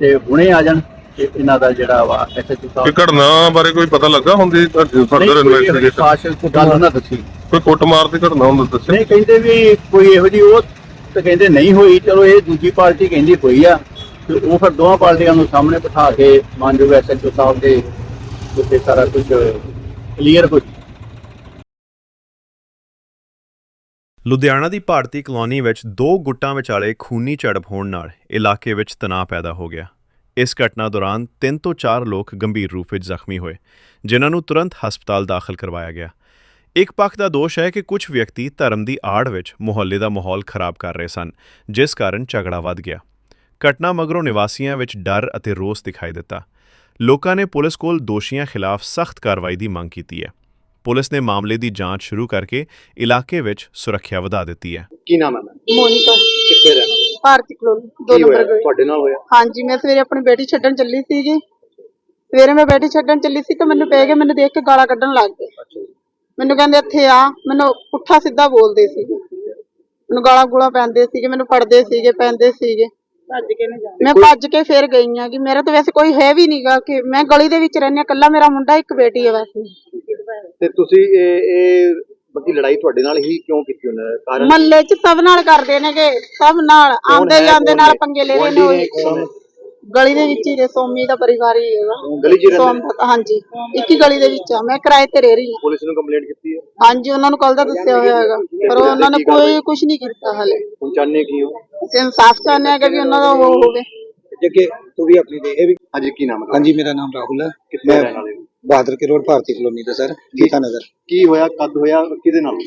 ਤੇ ਹੁਣੇ ਆ ਜਾਣ। ਤੇ ਇਹਨਾਂ ਦਾ ਜਿਹੜਾ ਵਾ ਐਸਐਚਓ ਸਾਹਿਬ ਇਹ ਘਟਨਾ ਬਾਰੇ ਕੋਈ ਪਤਾ ਲੱਗਾ ਹੁੰਦੀ ਤੁਹਾਡੇ ਨਹੀਂ, ਫਰਦਰ ਕੋਈ ਇਨਵੈਸਟੀਗੇਸ਼ਨ ਖਾਸ ਗੱਲ ਉਹਨਾਂ ਦੱਸੀ। ਕੋਈ ਕੁੱਟਮਾਰ ਦੀ ਘਟਨਾ ਹੁੰਦਾ ਦੱਸਿਆ ਨਹੀਂ ਕਹਿੰਦੇ ਵੀ ਕੋਈ ਇਹੋ ਜਿਹੀ ਉਹ ਤਾਂ ਕਹਿੰਦੇ ਨਹੀਂ ਹੋਈ। ਚਲੋ ਇਹ ਦੂਜੀ ਪਾਰਟੀ ਕਹਿੰਦੀ ਹੋਈ ਆ ਤੇ ਉਹ ਫਿਰ ਦੋਵਾਂ ਪਾਰਟੀਆਂ ਨੂੰ ਸਾਹਮਣੇ ਬਿਠਾ ਕੇ ਮਾਨਯੋਗ ਐਸਐਚਓ ਸਾਹਿਬ ਦੇ ਉੱਤੇ ਸਾਰਾ ਕੁਝ ਕਲੀਅਰ ਹੋ ਜਾਊ। ਲੁਧਿਆਣਾ ਦੀ ਭਾਰਤੀ ਕਲੋਨੀ ਵਿੱਚ ਦੋ ਗੁੱਟਾਂ ਵਿਚਾਲੇ ਖੂਨੀ ਝੜਪ ਹੋਣ ਨਾਲ ਇਲਾਕੇ ਵਿੱਚ ਤਣਾਅ ਪੈਦਾ ਹੋ ਗਿਆ। ਇਸ ਘਟਨਾ ਦੌਰਾਨ 3 ਤੋਂ 4 ਲੋਕ ਗੰਭੀਰ ਰੂਪ ਵਿੱਚ ਜ਼ਖਮੀ ਹੋਏ ਜਿਨ੍ਹਾਂ ਨੂੰ ਤੁਰੰਤ ਹਸਪਤਾਲ ਦਾਖਲ ਕਰਵਾਇਆ ਗਿਆ। ਇੱਕ ਪੱਖ ਦਾ ਦੋਸ਼ ਹੈ ਕਿ ਕੁਝ ਵਿਅਕਤੀ ਧਰਮ ਦੀ ਆੜ ਵਿੱਚ ਮੁਹੱਲੇ ਦਾ ਮਾਹੌਲ ਖਰਾਬ ਕਰ ਰਹੇ ਸਨ ਜਿਸ ਕਾਰਨ ਝਗੜਾ ਵੱਧ ਗਿਆ। ਘਟਨਾ ਮਗਰੋਂ ਨਿਵਾਸੀਆਂ ਵਿੱਚ ਡਰ ਅਤੇ ਰੋਸ ਦਿਖਾਈ ਦਿੱਤਾ। ਲੋਕਾਂ ਨੇ ਪੁਲਿਸ ਕੋਲ ਦੋਸ਼ੀਆਂ ਖਿਲਾਫ ਸਖਤ ਕਾਰਵਾਈ ਦੀ ਮੰਗ ਕੀਤੀ ਹੈ। ਪੁਲਿਸ ਨੇ ਮਾਮਲੇ ਦੀ ਜਾਂਚ ਸ਼ੁਰੂ ਕਰਕੇ ਇਲਾਕੇ ਵਿੱਚ ਸੁਰੱਖਿਆ ਵਧਾ ਦਿੱਤੀ ਹੈ। ਕੀ ਨਾਮ ਹੈ ਮੋਨਿਕਾ। ਕਿੱਥੇ ਰਹਿਣਾ ਭਾਰਤੀ ਕਲੋਨੀ ਦੋ ਨੰਬਰ ਗਲੀ। ਤੁਹਾਡੇ ਨਾਲ ਹੋਇਆ? ਹਾਂਜੀ ਮੈਂ ਸਵੇਰੇ ਆਪਣੀ ਬੇਟੀ ਛੱਡਣ ਚੱਲੀ ਸੀਗੀ। ਸਵੇਰੇ ਮੈਂ ਬੇਟੀ ਛੱਡਣ ਚੱਲੀ ਸੀ ਤਾਂ ਮੈਨੂੰ ਪੈ ਗਏ ਮੈਨੂੰ ਦੇਖ ਕੇ ਗਾਲਾਂ ਕੱਢਣ ਲੱਗ ਗਏ। ਮੈਨੂੰ ਕਹਿੰਦੇ ਇੱਥੇ ਆ। ਮੈਨੂੰ ਪੁੱਠਾ ਸਿੱਧਾ ਬੋਲਦੇ ਸੀਗੇ। ਮੈਨੂੰ ਗਾਲਾਂ ਗੂਲਾਂ ਪੈਂਦੇ ਸੀਗੇ ਮੈਨੂੰ ਫੜਦੇ ਸੀਗੇ ਪੈਂਦੇ ਸੀਗੇ। ਭੱਜ ਕੇ ਨਹੀਂ ਮੈਂ ਭੱਜ ਕੇ ਫਿਰ ਗਈ ਆ ਕਿ ਮੇਰਾ ਤਾਂ ਵੈਸੇ ਕੋਈ ਹੈ ਵੀ ਨਹੀਂਗਾ ਕਿ ਮੈਂ ਗਲੀ ਦੇ ਵਿੱਚ ਰਹਿੰਦੀ ਹਾਂ ਇਕੱਲਾ ਮੇਰਾ ਮੁੰਡਾ ਇੱਕ ਬੇਟੀ ਹੈ ਵੈਸੇ। ਤੇ ਤੁਸੀਂ ਇਹ ਇਹ ਬਾਕੀ ਲੜਾਈ ਤੁਹਾਡੇ ਨਾਲ ਹੀ ਕਿਉਂ ਕੀਤੀ ਉਹਨਾਂ ਨੇ? ਕਾਰਨ ਮਹੱਲੇ 'ਚ ਸਭ ਨਾਲ ਕਰਦੇ ਨੇਗੇ ਸਭ ਨਾਲ ਆਉਂਦੇ? ਜਾਂਦੇ ਨਾਲ ਨੇ? ਪੰਗੇ ਲੈ ਰਹੇ ਨੇ ਨੇ? ਨੇ? ਗਲੀ ਦੇ ਵਿੱਚ ਹੀ ਨੇ ਸੋਮੀ ਦਾ ਪਰਿਵਾਰ ਹੀ ਹੈਗਾ। ਗਲੀ 'ਚ ਹੀ ਰਹਿੰਦੇ ਸੋਮ ਦਾ ਹਾਂਜੀ ਇੱਕ ਹੀ ਗਲੀ ਦੇ ਵਿੱਚ ਆ। ਮੈਂ ਕਿਰਾਏ ਤੇ ਰਹਿ ਰਹੀ ਹਾਂ। ਪੁਲਿਸ ਨੂੰ ਕੰਪਲੇਂਟ ਕੀਤੀ ਹੈ? ਹਾਂਜੀ ਉਹਨਾਂ ਨੂੰ ਕੱਲ ਦਾ ਦੱਸਿਆ ਹੋਇਆ ਹੈਗਾ। ਪਰ ਉਹਨਾਂ ਨੇ ਕੋਈ ਕੁਝ ਨਹੀਂ ਕੀਤਾ ਹਾਲੇ। ਹੁਣ ਚਾਹੁੰਦੇ ਕੀ ਹੋ? ਅਸੀਂ ਇਨਸਾਫ ਚਾਹੁੰਦੇ ਹਾਂ ਕਿ ਵੀ ਉਹਨਾਂ ਦਾ ਉਹ ਹੋਵੇ। ਜੱਗੇ ਤੂੰ ਵੀ ਆਪਣੀ ਦੇ ਇਹ ਵੀ ਅੱਜ ਕੀ ਨਾਮ ਹੈ? ਹਾਂਜੀ ਮੇਰਾ ਨਾਮ ਰਾਹੁਲ ਹੈ। ਕਿੱਥੇ ਮੈਂ ਰਹਿਣ ਵਾਲੇ ਹੋ? ਬਹਾਦਰ ਕੇ ਰੋਡ ਭਾਰਤੀ ਕਲੋਨੀ ਦਾ ਸਰ ਗੀਤਾ ਨਗਰ। ਕੀ ਹੋਇਆ ਕਦ ਹੋਇਆ ਕਿਹਦੇ ਨਾਲ?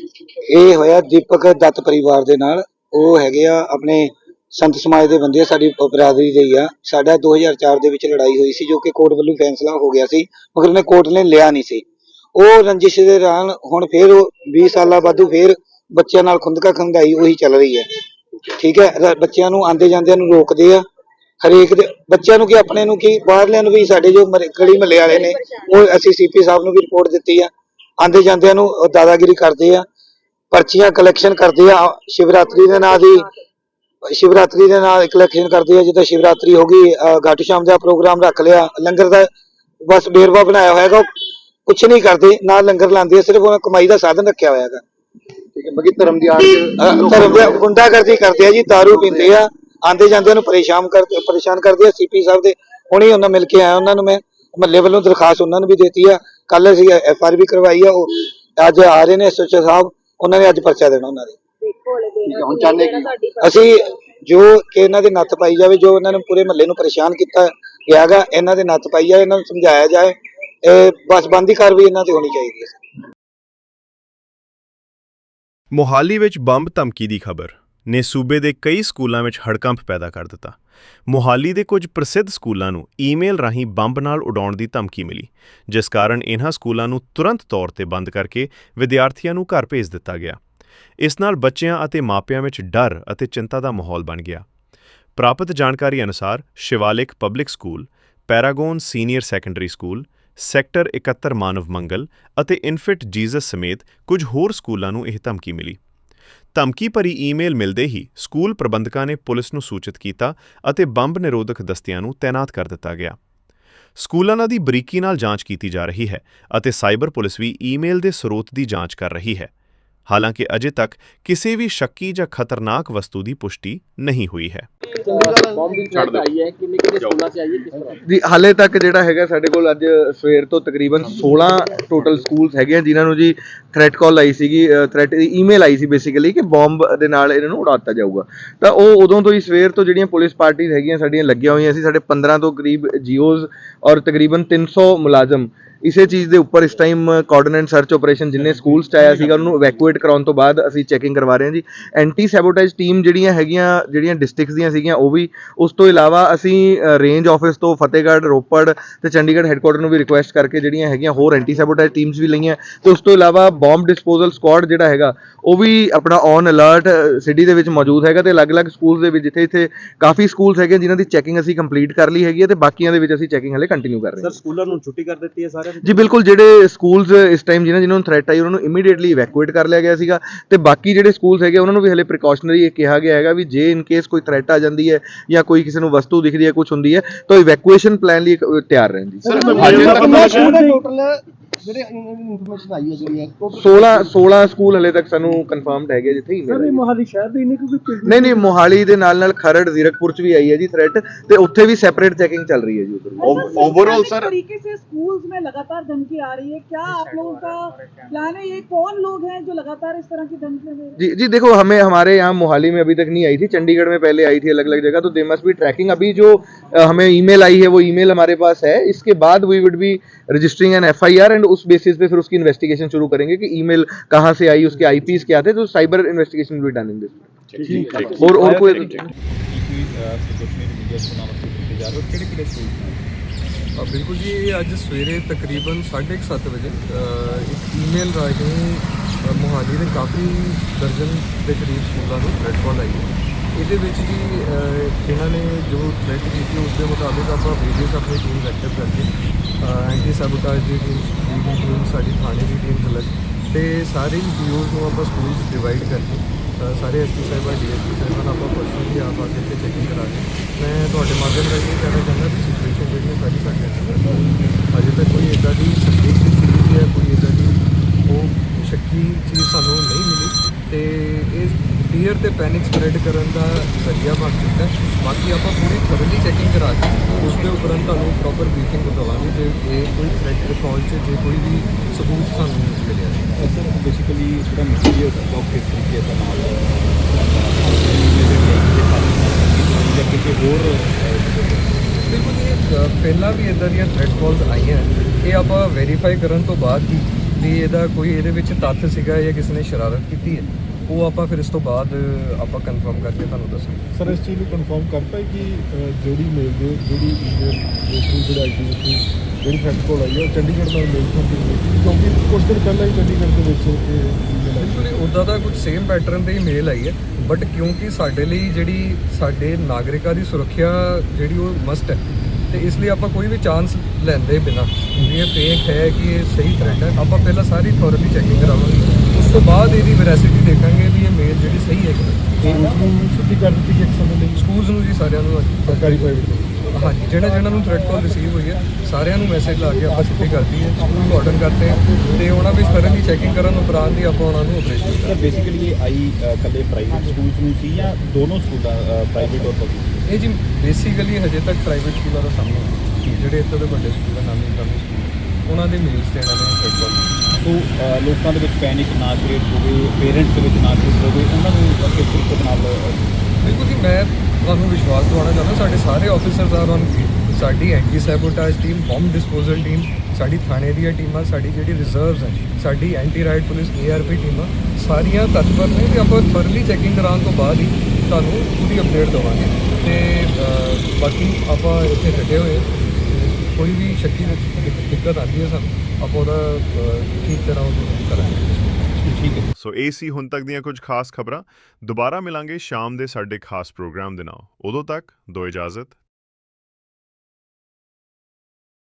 ਇਹ ਹੋਇਆ ਦੀਪਕ ਦੱਤ ਪਰਿਵਾਰ ਦੇ ਨਾਲ। ਉਹ ਹੈਗੇ ਆ ਆਪਣੇ ਸੰਤ ਸਮਾਜ ਦੇ ਬੰਦੇ ਆ ਸਾਡੀ ਬਰਾਦਰੀ ਦੇ ਹੀ ਆ। ਸਾਡਾ 2004 ਦੇ ਵਿੱਚ ਲੜਾਈ ਹੋਈ ਸੀ ਜੋ ਕਿ ਕੋਰਟ ਵੱਲੋਂ ਫੈਸਲਾ ਹੋ ਗਿਆ ਸੀ ਮਗਰ ਉਹਨੇ ਕੋਰਟ ਨੇ ਲਿਆ ਨਹੀਂ ਸੀ। ਉਹ ਰੰਜਿਸ਼ ਦੇ ਨਾਲ ਹੁਣ ਫੇਰ ਉਹ 20 ਸਾਲਾਂ ਬਾਅਦ ਫੇਰ ਬੱਚਿਆਂ ਨਾਲ ਖੁੰਦਕਾ ਖੰਗਾਈ ਉਹੀ ਚੱਲ ਰਹੀ ਹੈ। ਠੀਕ ਹੈ ਬੱਚਿਆਂ ਨੂੰ ਆਂਦੇ ਜਾਂਦਿਆਂ ਨੂੰ ਰੋਕਦੇ ਆ। ਹਰੇਕ ਦੇ ਬੱਚਿਆਂ ਨੂੰ ਕੀ ਆਪਣੇ ਨੂੰ ਕੀ ਬਾਹਰਲਿਆਂ ਨੂੰ ਵੀ ਸਾਡੇ ਜੋ ਮਰੇ- ਗਲੀ ਮਹੱਲੇ ਵਾਲੇ ਨੇ ਉਹ ਅਸੀਂ ਸੀਪੀ ਸਾਹਿਬ ਨੂੰ ਵੀ ਰਿਪੋਰਟ ਦਿੱਤੀ ਆ। ਆਂਦੇ ਜਾਂਦਿਆਂ ਨੂੰ ਉਹ ਦਾਦਾਗਿਰੀ ਕਰਦੇ ਆ ਪਰਚੀਆਂ ਕਲੈਕਸ਼ਨ ਕਰਦੇ ਆ। ਸ਼ਿਵਰਾਤਰੀ ਦੇ ਨਾਂ ਦੀ ਸ਼ਿਵਰਾਤਰੀ ਦੇ ਨਾਲ ਕਲੈਕਸ਼ਨ ਕਰਦੇ ਆ ਜਿੱਦਾਂ ਸ਼ਿਵਰਾਤਰੀ ਹੋ ਗਈ ਅਹ ਘਾਟੂ ਸ਼ਾਮ ਦਾ ਪ੍ਰੋਗਰਾਮ ਰੱਖ ਲਿਆ। ਲੰਗਰ ਦਾ ਬਸ ਬੇਰਵਾ ਬਣਾਇਆ ਹੋਇਆ ਹੈਗਾ ਕੁਝ ਨਹੀਂ ਕਰਦੇ ਨਾ ਲੰਗਰ ਲਾਉਂਦੇ ਆ ਸਿਰਫ ਉਹਨਾਂ ਕਮਾਈ ਦਾ ਸਾਧਨ ਰੱਖਿਆ ਹੋਇਆ ਹੈਗਾ। ਠੀਕ ਹੈ ਬਗੀ ਧਰਮ ਦੀ ਆੜ ਅਹ ਧਰਮ ਦੇ ਗੁੰਡਾਗਰਦੀ ਕਰਦੇ ਆ ਜੀ दारू ਪੀਂਦੇ ਆ। ਆਂਦੇ ਜਾਂਦੇ ਨੂੰ ਪਰੇਸ਼ਾਨ ਕਰਦੇ ਪਰੇਸ਼ਾਨ ਕਰਦੇ ਆ ਸੀਪੀ ਸਾਹਿਬ ਦੇ। ਹੁਣੇ ਉਹਨਾਂ ਮਿਲ ਕੇ ਆਇਆ ਉਹਨਾਂ ਨੂੰ ਮੈਂ। ਮਹੱਲੇ ਵੱਲੋਂ ਦਰਖਾਸਤ ਉਹਨਾਂ ਨੂੰ ਵੀ ਦਿੱਤੀ ਆ। ਕੱਲ ਅਸੀਂ ਐਫ ਆਰ ਵੀ ਕਰਵਾਈ ਆ। ਉਹ ਅੱਜ ਆ ਰਹੇ ਨੇ ਐਸਓਚਓ ਸਾਹਿਬ। ਉਹਨਾਂ ਨੇ ਅੱਜ ਪਰਚਾ ਦੇਣਾ ਉਹਨਾਂ ਦੇ। ਹੁਣ ਚਾਹੁੰਦੇ ਕੀ? ਅਸੀਂ ਜੋ ਕਿ ਇਹਨਾਂ ਦੇ ਨੱਥ ਪਾਈ ਜਾਵੇ ਜੋ ਇਹਨਾਂ ਨੇ ਪੂਰੇ ਮਹੱਲੇ ਨੂੰ ਪਰੇਸ਼ਾਨ ਕੀਤਾ ਗਿਆਗਾ ਇਹਨਾਂ ਦੇ ਨੱਥ ਪਾਈ ਜਾਏ ਇਹਨਾਂ ਨੂੰ ਸਮਝਾਇਆ ਜਾਏ। ਇਹ ਬਸ ਬੰਦੀ ਕਾਰਵਾਈ ਇਹਨਾਂ ਤੇ ਹੋਣੀ ਚਾਹੀਦੀ ਹੈ। ਮੋਹਾਲੀ ਵਿੱਚ ਬੰਬ ਧਮਕੀ ਦੀ ਖਬਰ। ਨੇ ਸੂਬੇ ਦੇ ਕਈ ਸਕੂਲਾਂ ਵਿੱਚ ਹੜਕੰਪ ਪੈਦਾ ਕਰ ਦਿੱਤਾ। ਮੋਹਾਲੀ ਦੇ ਕੁਝ ਪ੍ਰਸਿੱਧ ਸਕੂਲਾਂ ਨੂੰ ਈਮੇਲ ਰਾਹੀਂ ਬੰਬ ਨਾਲ ਉਡਾਉਣ ਦੀ ਧਮਕੀ ਮਿਲੀ, ਜਿਸ ਕਾਰਨ ਇਨ੍ਹਾਂ ਸਕੂਲਾਂ ਨੂੰ ਤੁਰੰਤ ਤੌਰ ਤੇ ਬੰਦ ਕਰਕੇ ਵਿਦਿਆਰਥੀਆਂ ਨੂੰ ਘਰ ਭੇਜ ਦਿੱਤਾ ਗਿਆ। ਇਸ ਨਾਲ ਬੱਚਿਆਂ ਅਤੇ ਮਾਪਿਆਂ ਵਿੱਚ ਡਰ ਅਤੇ ਚਿੰਤਾ ਦਾ ਮਾਹੌਲ ਬਣ ਗਿਆ। ਪ੍ਰਾਪਤ ਜਾਣਕਾਰੀ ਅਨੁਸਾਰ Shivalik public school, Paragon senior secondary school, sector 71 Manav Mangal ਅਤੇ ਇਨਫਿਟ ਜੀਸਸ ਸਮੇਤ ਕੁਝ ਹੋਰ ਸਕੂਲਾਂ ਨੂੰ ਇਹ ਧਮਕੀ ਮਿਲੀ। ਧਮਕੀ ਭਰੀ ਈਮੇਲ ਮਿਲਦੇ ਹੀ ਸਕੂਲ ਪ੍ਰਬੰਧਕਾਂ ਨੇ ਪੁਲਿਸ ਨੂੰ ਸੂਚਿਤ ਕੀਤਾ ਅਤੇ ਬੰਬ ਨਿਰੋਧਕ ਦਸਤਿਆਂ ਨੂੰ ਤਾਇਨਾਤ ਕਰ ਦਿੱਤਾ ਗਿਆ। ਸਕੂਲਾਂ ਦੀ ਬਰੀਕੀ ਨਾਲ ਜਾਂਚ ਕੀਤੀ ਜਾ ਰਹੀ ਹੈ ਅਤੇ ਸਾਈਬਰ ਪੁਲਿਸ ਵੀ ਈਮੇਲ ਦੇ ਸਰੋਤ ਦੀ ਜਾਂਚ ਕਰ ਰਹੀ ਹੈ। ਹਾਲਾਂਕਿ ਅਜੇ ਤੱਕ ਕਿਸੇ ਵੀ ਸ਼ੱਕੀ ਜਾਂ ਖਤਰਨਾਕ ਵਸਤੂ ਦੀ ਪੁਸ਼ਟੀ ਨਹੀਂ ਹੋਈ ਹੈ। ਜੀ ਹਾਲੇ ਤੱਕ ਜਿਹੜਾ ਹੈਗਾ ਸਾਡੇ ਕੋਲ ਅੱਜ ਸਵੇਰ ਤੋਂ ਤਕਰੀਬਨ 16 ਟੋਟਲ ਸਕੂਲਸ ਹੈਗੇ ਆ ਜਿਨ੍ਹਾਂ ਨੂੰ ਜੀ ਥ੍ਰੈਟ ਕਾਲ ਆਈ ਸੀਗੀ ਥ੍ਰੈਟ ਈਮੇਲ ਆਈ ਸੀ ਬੇਸਿਕਲੀ ਕਿ ਬੰਬ ਦੇ ਨਾਲ ਇਹਨਾਂ ਨੂੰ ਉਡਾਤਾ ਜਾਊਗਾ। ਤਾਂ ਉਹ ਉਦੋਂ ਤੋਂ ਹੀ ਸਵੇਰ ਤੋਂ ਜਿਹੜੀਆਂ ਪੁਲਿਸ ਪਾਰਟੀਆਂ ਹੈਗੀਆਂ ਸਾਡੀਆਂ ਲੱਗੀਆਂ ਹੋਈਆਂ ਸੀ ਸਾਡੇ 15 ਤੋਂ ਕਰੀਬ ਜੀਓਜ਼ ਔਰ ਤਕਰੀਬਨ 300 ਮੁਲਾਜ਼ਮ ਇਸੇ ਚੀਜ਼ ਦੇ ਉੱਪਰ ਇਸ ਟਾਈਮ ਕੋਆਰਡੀਨੇਟ ਸਰਚ ਆਪਰੇਸ਼ਨ ਜਿੰਨੇ ਸਕੂਲਸ ਚ ਆਇਆ ਸੀਗਾ, ਉਹਨੂੰ ਇਵੈਕੂਏਟ ਕਰਾਉਣ ਤੋਂ ਬਾਅਦ ਅਸੀਂ ਚੈਕਿੰਗ ਕਰਵਾ ਰਹੇ ਹਾਂ ਜੀ। ਐਂਟੀ ਸੈਬੋਟੇਜ ਟੀਮ ਜਿਹੜੀਆਂ ਹੈਗੀਆਂ, ਜਿਹੜੀਆਂ ਡਿਸਟ੍ਰਿਕਟਸ ਦੀਆਂ ਸੀਗੀਆਂ, ਉਹ ਵੀ ਉਸ ਤੋਂ ਇਲਾਵਾ ਅਸੀਂ ਰੇਂਜ ਆਫਿਸ ਤੋਂ ਫਤਿਹਗੜ੍ਹ, ਰੋਪੜ ਤੇ ਚੰਡੀਗੜ੍ਹ ਹੈੱਡਕੁਆਟਰ ਨੂੰ ਵੀ ਰਿਕੁਐਸਟ ਕਰਕੇ ਜਿਹੜੀਆਂ ਹੈਗੀਆਂ ਹੋਰ ਐਂਟੀ ਸੈਬੋਟੇਜ ਟੀਮਸ ਵੀ ਲਈਆਂ। ਤੇ ਉਸ ਤੋਂ ਇਲਾਵਾ ਬੰਬ ਡਿਸਪੋਜ਼ਲ ਸਕੁਆਡ ਜਿਹੜਾ ਹੈਗਾ, ਉਹ ਵੀ ਆਪਣਾ ਔਨ ਅਲਰਟ ਸਿਟੀ ਦੇ ਵਿੱਚ ਮੌਜੂਦ ਹੈਗਾ ਤੇ ਅਲੱਗ-ਅਲੱਗ ਸਕੂਲਸ ਦੇ ਵਿੱਚ ਜਿੱਥੇ ਇੱਥੇ ਕਾਫੀ ਸਕੂਲਸ ਹੈਗੇ, ਜਿਨ੍ਹਾਂ ਦੀ ਚੈਕਿੰਗ ਅਸੀਂ ਕੰਪਲੀਟ ਕਰ ਲਈ ਹੈਗੀ ਹੈ ਤੇ ਬਾਕੀਆਂ ਦੇ ਵਿੱਚ ਅਸੀਂ ਚੈਕਿੰਗ ਹਲੇ ਕੰਟੀਨਿਊ ਕਰ ਰਹੇ ਹਾਂ। ਸਕੂਲਾਂ ਨੂੰ ਛੁੱਟੀ ਕਰ ਦਿੱਤੀ ਹੈ ਸਾਰੇ? ਜੀ ਬਿਲਕੁਲ ਜਿਹੜੇ ਸਕੂਲਸ ਇਸ ਟਾਈਮ ਜਿਨ੍ਹਾਂ ਜਿਨ੍ਹਾਂ ਨੂੰ ਥ੍ਰੈਟ ਆਈ ਉਹਨਾਂ ਨੂੰ ਇਮੀਡੀਏਟਲੀ ਇਵੈਕੂਏਟ ਕਰ ਲਿਆ ਗਿਆ ਸੀਗਾ ਤੇ ਬਾਕੀ ਜਿਹੜੇ ਸਕੂਲਸ ਹੈਗੇ ਉਹਨਾਂ ਨੂੰ ਵੀ ਹਲੇ ਪ੍ਰੀਕਾਸ਼ਨਰੀ ਇਹ ਕਿਹਾ ਗਿਆ ਹੈਗਾ ਵੀ ਜੇ ਇਨ ਕੇਸ ਕੋਈ ਥ੍ਰੈਟ ਆ ਜਾਂਦੀ ਹੈ ਜਾਂ ਕੋਈ ਕਿਸੇ ਨੂੰ ਵਸਤੂ ਦਿਖਦੀ ਹੈ ਕੁਝ ਹੁੰਦੀ ਹੈ ਤਾਂ ਇਵੈਕੂਏਸ਼ਨ ਪਲਾਨ ਲਈ ਤਿਆਰ ਰਹਿਣ ਜੀ ਟੋਟਲ ਜਿਹੜੇ ਇਨਫੋਰਮੇਸ਼ਨ ਆਈ ਹੈ ਜਿਹੜੀ ਹੈ 16 16 ਸਕੂਲ ਹਲੇ ਤੱਕ ਸਾਨੂੰ ਕਨਫਰਮਡ ਹੈਗੇ ਜਿੱਥੇ ਈਮੇਲ ਮੋਹਾਲੀ ਸ਼ਹਿਰ ਦੇ ਨਹੀਂ ਕਿਉਂਕਿ ਨਹੀਂ ਨਹੀਂ ਮੋਹਾਲੀ ਦੇ ਨਾਲ ਨਾਲ ਖਰੜ ਜ਼ੀਰਕਪੁਰ ਚ ਵੀ ਆਈ ਹੈ ਜੀ ਥ੍ਰੈਟ ਤੇ ਉੱਥੇ ਵੀ ਸੈਪਰੇਟ ਚੈਕਿੰਗ ਚੱਲ ਰਹੀ ਹੈ ਜੀ ਉਧਰ ओवरऑल सर तरीके से स्कूल्स में लगातार धमकी आ रही है क्या आप लोगों का प्लान है ये कौन लोग हैं जो लगातार इस तरह की धमकियां दे रहे हैं जी जी देखो हमें हमारे यहाँ मोहाली में अभी तक नहीं आई थी चंडीगढ़ में पहले आई थी अलग अलग जगह तो दे मस्ट बी ट्रैकिंग अभी जो अ, हमें ईमेल आई है वो ईमेल हमारे पास है इसके बाद we would be registering an FIR and उस बेसिस पे फिर उसकी इन्वेस्टिगेशन शुरू करेंगे कि ईमेल कहाँ से आई उसके आईपीस क्या थे तो साइबर इन्वेस्टिगेशन भी डन इन दिस और और कोई ਅ, ਬਿਲਕੁਲ ਜੀ ਇਹ ਅੱਜ ਸਵੇਰੇ ਤਕਰੀਬਨ 7:30 ਵਜੇ ਅ, ਇੱਕ ਈਮੇਲ ਰਾਹੀਂ ਅ, ਮੋਹਾਲੀ ਦੇ ਕਾਫੀ ਦਰਜਨ ਦੇ ਕਰੀਬ ਸਕੂਲਾਂ ਨੂੰ ਥ੍ਰੈਟ ਕਾਲ ਆਈ ਹੈ ਇਹਦੇ ਵਿੱਚ ਜੀ ਅ, ਇਹਨਾਂ ਨੇ ਜੋ ਥ੍ਰੈਟ ਕੀਤੀ ਉਸ ਦੇ ਮੁਤਾਬਿਕ ਆਪਾਂ ਵੇਰੀਅਸ ਆਪਣੀ ਟੀਮ ਐਕਟਿਵ ਕਰਕੇ ਐਂਟੀ ਸੈਬੋਟੇਜ ਦੀ ਟੀਮ ਦੀ ਟੀਮ ਸਾਡੀ ਥਾਣੇ ਦੀ ਟੀਮ ਅਲੱਗ ਤੇ ਸਾਰੇ ਜੀਓਜ਼ ਨੂੰ ਆਪਾਂ ਸਕੂਲਸ ਡਿਵਾਈਡ ਕਰਕੇ ਅ, ਸਾਰੇ ਐਸਪੀ ਸਾਹਿਬਾਂ ਡੀਐਸਪੀ ਸਾਹਿਬਾਂ ਨਾਲ ਆਪਾਂ ਪਰਸਨਲੀ ਆਪ ਆ ਕੇ ਇੱਥੇ ਚੈਕਿੰਗ ਕਰਾ ਕੇ ਮੈਂ ਤੁਹਾਡੇ ਮਾਧਿਅਮ ਰਾਹੀਂ ਇਹ ਕਹਿਣਾ ਚਾਹੁੰਦਾ ਕਿ ਸਿਚੁਏਸ਼ਨ ਜਿਹੜੀ ਹੈ ਸਾਰੀ ਸਾਡੇ ਅੰਦਰ ਹੈ। ਅਜੇ ਤੱਕ ਕੋਈ ਇਦਾਂ ਦੀ ਸੰਦੇਸ਼ ਚੀਜ਼ ਜਾਂ ਕੋਈ ਇਦਾਂ ਦੀ ਉਹ ਸ਼ੱਕੀ ਚੀਜ਼ ਸਾਨੂੰ ਨਹੀਂ ਮਿਲੀ ਤੇ ਇਹ ਫੀਅਰ ਤੇ ਪੈਨਿਕ ਸਪਰੈਡ ਕਰਨ ਦਾ ਜ਼ਰੀਆ ਬਣ ਚੁੱਕਾ ਹੈ। ਬਾਕੀ ਆਪਾਂ ਪੂਰੀ ਥੋਰਲੀ ਚੈਕਿੰਗ ਕਰਾ ਕੇ ਉਸ ਦੇ ਉਪਰੰਤ ਤੁਹਾਨੂੰ ਪ੍ਰੋਪਰ ਬਰੀਫਿੰਗ ਦਵਾਂਗੇ ਜੇ ਇਹ ਕੋਈ ਥ੍ਰੈਟ ਰਿਕਾਲ 'ਚ ਜੇ ਕੋਈ ਵੀ ਸਬੂਤ ਸਾਨੂੰ ਮਿਲਿਆ। ਸਰ ਬੇਸਿਕਲੀ ਜਿਹੜਾ ਮਟੀਰੀਅਲ ਸਟਾਕ ਕਿਸ ਤਰੀਕੇ ਦਾ ਨਾਲ ਜਾਂ ਕਿਸੇ ਹੋਰ ਬਿਲਕੁਲ ਪਹਿਲਾਂ ਵੀ ਇਦਾਂ ਦੀਆਂ ਥ੍ਰੈਟ ਕਾਲਸ ਆਈਆਂ। ਇਹ ਆਪਾਂ ਵੈਰੀਫਾਈ ਕਰਨ ਤੋਂ ਬਾਅਦ ਹੀ ਵੀ ਇਹਦਾ ਕੋਈ ਇਹਦੇ ਵਿੱਚ ਤੱਥ ਸੀਗਾ ਜਾਂ ਕਿਸੇ ਨੇ ਸ਼ਰਾਰਤ ਕੀਤੀ ਹੈ। ਉਹ ਆਪਾਂ ਫਿਰ ਇਸ ਤੋਂ ਬਾਅਦ ਆਪਾਂ ਕਨਫਰਮ ਕਰਕੇ ਤੁਹਾਨੂੰ ਦੱਸਾਂਗੇ। ਸਰ ਇਸ ਚੀਜ਼ ਨੂੰ ਕਨਫਰਮ ਕਰ ਪਾਏ ਕਿ ਜਿਹੜੀ ਮੇਲ ਦੇ ਜਿਹੜੀ ਈਮੇਲ ਜਿਹੜਾ ਦੇ ਥਰੂ ਜਿਹੜੀ ਫੈਕਟ ਕੋਲ ਆਈ ਹੈ ਉਹ ਚੰਡੀਗੜ੍ਹ ਨਾਲ ਮੇਲ ਕੰਪਨੀ ਹੋਈ ਕਿਉਂਕਿ ਕੁਝ ਦਿਨ ਪਹਿਲਾਂ ਹੀ ਚੰਡੀਗੜ੍ਹ ਦੇ ਵਿੱਚ ਬਿਲਕੁਲ ਹੀ ਉੱਦਾਂ ਦਾ ਕੁਝ ਸੇਮ ਪੈਟਰਨ ਦੇ ਹੀ ਮੇਲ ਆਈ ਹੈ ਬਟ ਕਿਉਂਕਿ ਸਾਡੇ ਲਈ ਜਿਹੜੀ ਸਾਡੇ ਨਾਗਰਿਕਾਂ ਦੀ ਸੁਰੱਖਿਆ ਜਿਹੜੀ ਉਹ ਮਸਟ ਹੈ ਤੇ ਇਸ ਲਈ ਆਪਾਂ ਕੋਈ ਵੀ ਚਾਂਸ ਲੈਂਦੇ ਬਿਨਾ ਇਹ ਫੇਕ ਹੈ ਕਿ ਇਹ ਸਹੀ ਥ੍ਰੈਡ ਹੈ ਆਪਾਂ ਪਹਿਲਾਂ ਸਾਰੀ ਥੋਰਲੀ ਚੈਕਿੰਗ ਕਰਾਵਾਂਗੇ। ਤੋਂ ਬਾਅਦ ਇਹਦੀ ਵੈਰਾਸਿਟੀ ਦੇਖਾਂਗੇ ਵੀ ਇਹ ਮੇਲ ਜਿਹੜੀ ਸਹੀ ਹੈ ਕਿ ਨਹੀਂ। ਛੁੱਟੀ ਕਰ ਦਿੱਤੀ ਕਿ ਇੱਕ ਸਮੇਂ ਲਈ। ਸਕੂਲਸ ਨੂੰ ਜੀ ਸਾਰਿਆਂ ਨੂੰ ਸਰਕਾਰੀ ਪ੍ਰਾਈਵੇਟ ਹਾਂਜੀ ਜਿਹੜਾ ਜਿਹਨਾਂ ਨੂੰ ਥ੍ਰੈਡ ਕਾਲ ਰਿਸੀਵ ਹੋਈ ਹੈ ਸਾਰਿਆਂ ਨੂੰ ਮੈਸੇਜ ਲਾ ਕੇ ਆਪਾਂ ਛੁੱਟੀ ਕਰਤੀ ਹੈ ਸਕੂਲ ਆਰਡਰ ਕਰਤੇ ਹੈ ਤੇ ਉਹਨਾਂ ਵਿੱਚ ਥਰਲੀ ਚੈਕਿੰਗ ਕਰਨ ਉਪਰੰਤ ਹੀ ਆਪਾਂ ਉਹਨਾਂ ਨੂੰ ਆਪਰੇਸ਼ਨ ਸਰ ਬੇਸਿਕਲੀ ਇਹ ਆਈ ਕੱਲੇ ਪ੍ਰਾਈਵੇਟ ਸਕੂਲਸ ਨੂੰ ਸੀ ਜਾਂ ਦੋਨੋਂ ਸਕੂਲਾਂ ਪ੍ਰਾਈਵੇਟ ਔਰ ਪਬਲਿਕ ਇਹ ਜੀ ਬੇਸਿਕਲੀ ਹਜੇ ਤੱਕ ਪ੍ਰਾਈਵੇਟ ਸਕੂਲਾਂ ਦਾ ਸਾਹਮਣੇ। ਜਿਹੜੇ ਇੱਥੇ ਦੇ ਵੱਡੇ ਸਕੂਲ ਉਹਨਾਂ ਦੇ ਮੇਲਸ ਤੇ ਇਹਨਾਂ ਨੇ ਥ੍ਰੈਡ ਕਾਲ ਸੋ ਅਹ, ਲੋਕਾਂ ਦੇ ਵਿੱਚ ਪੈਨਿਕ ਨਾ ਕ੍ਰੀਏਟ ਹੋਵੇ ਪੇਰੈਂਟਸ ਦੇ ਵਿੱਚ ਨਾ ਕ੍ਰੀਏਟ ਹੋਵੇ ਉਹਨਾਂ ਨੂੰ ਕਿਸ ਤਰੀਕੇ ਦੇ ਨਾਲ ਬਿਲਕੁਲ ਜੀ ਮੈਂ ਤੁਹਾਨੂੰ ਵਿਸ਼ਵਾਸ ਦਿਵਾਉਣਾ ਚਾਹੁੰਦਾ ਸਾਡੇ ਸਾਰੇ ਆਫੀਸਰਸ ਆਰ ਔਨ ਫੀਲਡ ਸਾਡੀ anti sabotage team bomb disposal team ਸਾਡੀ ਥਾਣੇ ਦੀਆਂ ਟੀਮਾਂ ਸਾਡੀ ਜਿਹੜੀ ਰਿਜ਼ਰਵਸ ਹੈ ਸਾਡੀ ਐਂਟੀ ਰਾਈਡ ਪੁਲਿਸ ਏਆਰਪੀ ਟੀਮਾਂ ਸਾਰੀਆਂ ਤਤਪਰ ਨੇ ਕਿ ਆਪਾਂ ਥਰਲੀ ਚੈਕਿੰਗ ਕਰਾਉਣ ਤੋਂ ਬਾਅਦ ਹੀ ਤੁਹਾਨੂੰ ਪੂਰੀ ਅਪਡੇਟ ਦੇਵਾਂਗੇ। ਤੇ ਅਹ, ਬਾਕੀ ਆਪਾਂ ਇੱਥੇ ਡਟੇ ਹੋਏ। ਕੋਈ ਵੀ ਸ਼ੱਕੀ ਦਿੱਕ- ਦਿੱਕਤ ਆਉਂਦੀ ਹੈ ਸਾਨੂੰ ਆਪਾਂ ਉਹਦਾ ਠੀਕ ਤਰ੍ਹਾਂ ਉਹ ਕਰਾਂਗੇ। ਠੀਕ ਹੈ। ਸੋ ਇਹ ਸੀ ਹੁਣ ਤੱਕ ਦੀਆਂ ਕੁਝ ਖਾਸ ਖਬਰਾਂ। ਦੁਬਾਰਾ ਮਿਲਾਂਗੇ ਸ਼ਾਮ ਦੇ ਸਾਡੇ ਖਾਸ ਪ੍ਰੋਗਰਾਮ ਦੇ ਨਾਲ। ਉਦੋਂ ਤੱਕ ਦੋ ਇਜਾਜ਼ਤ।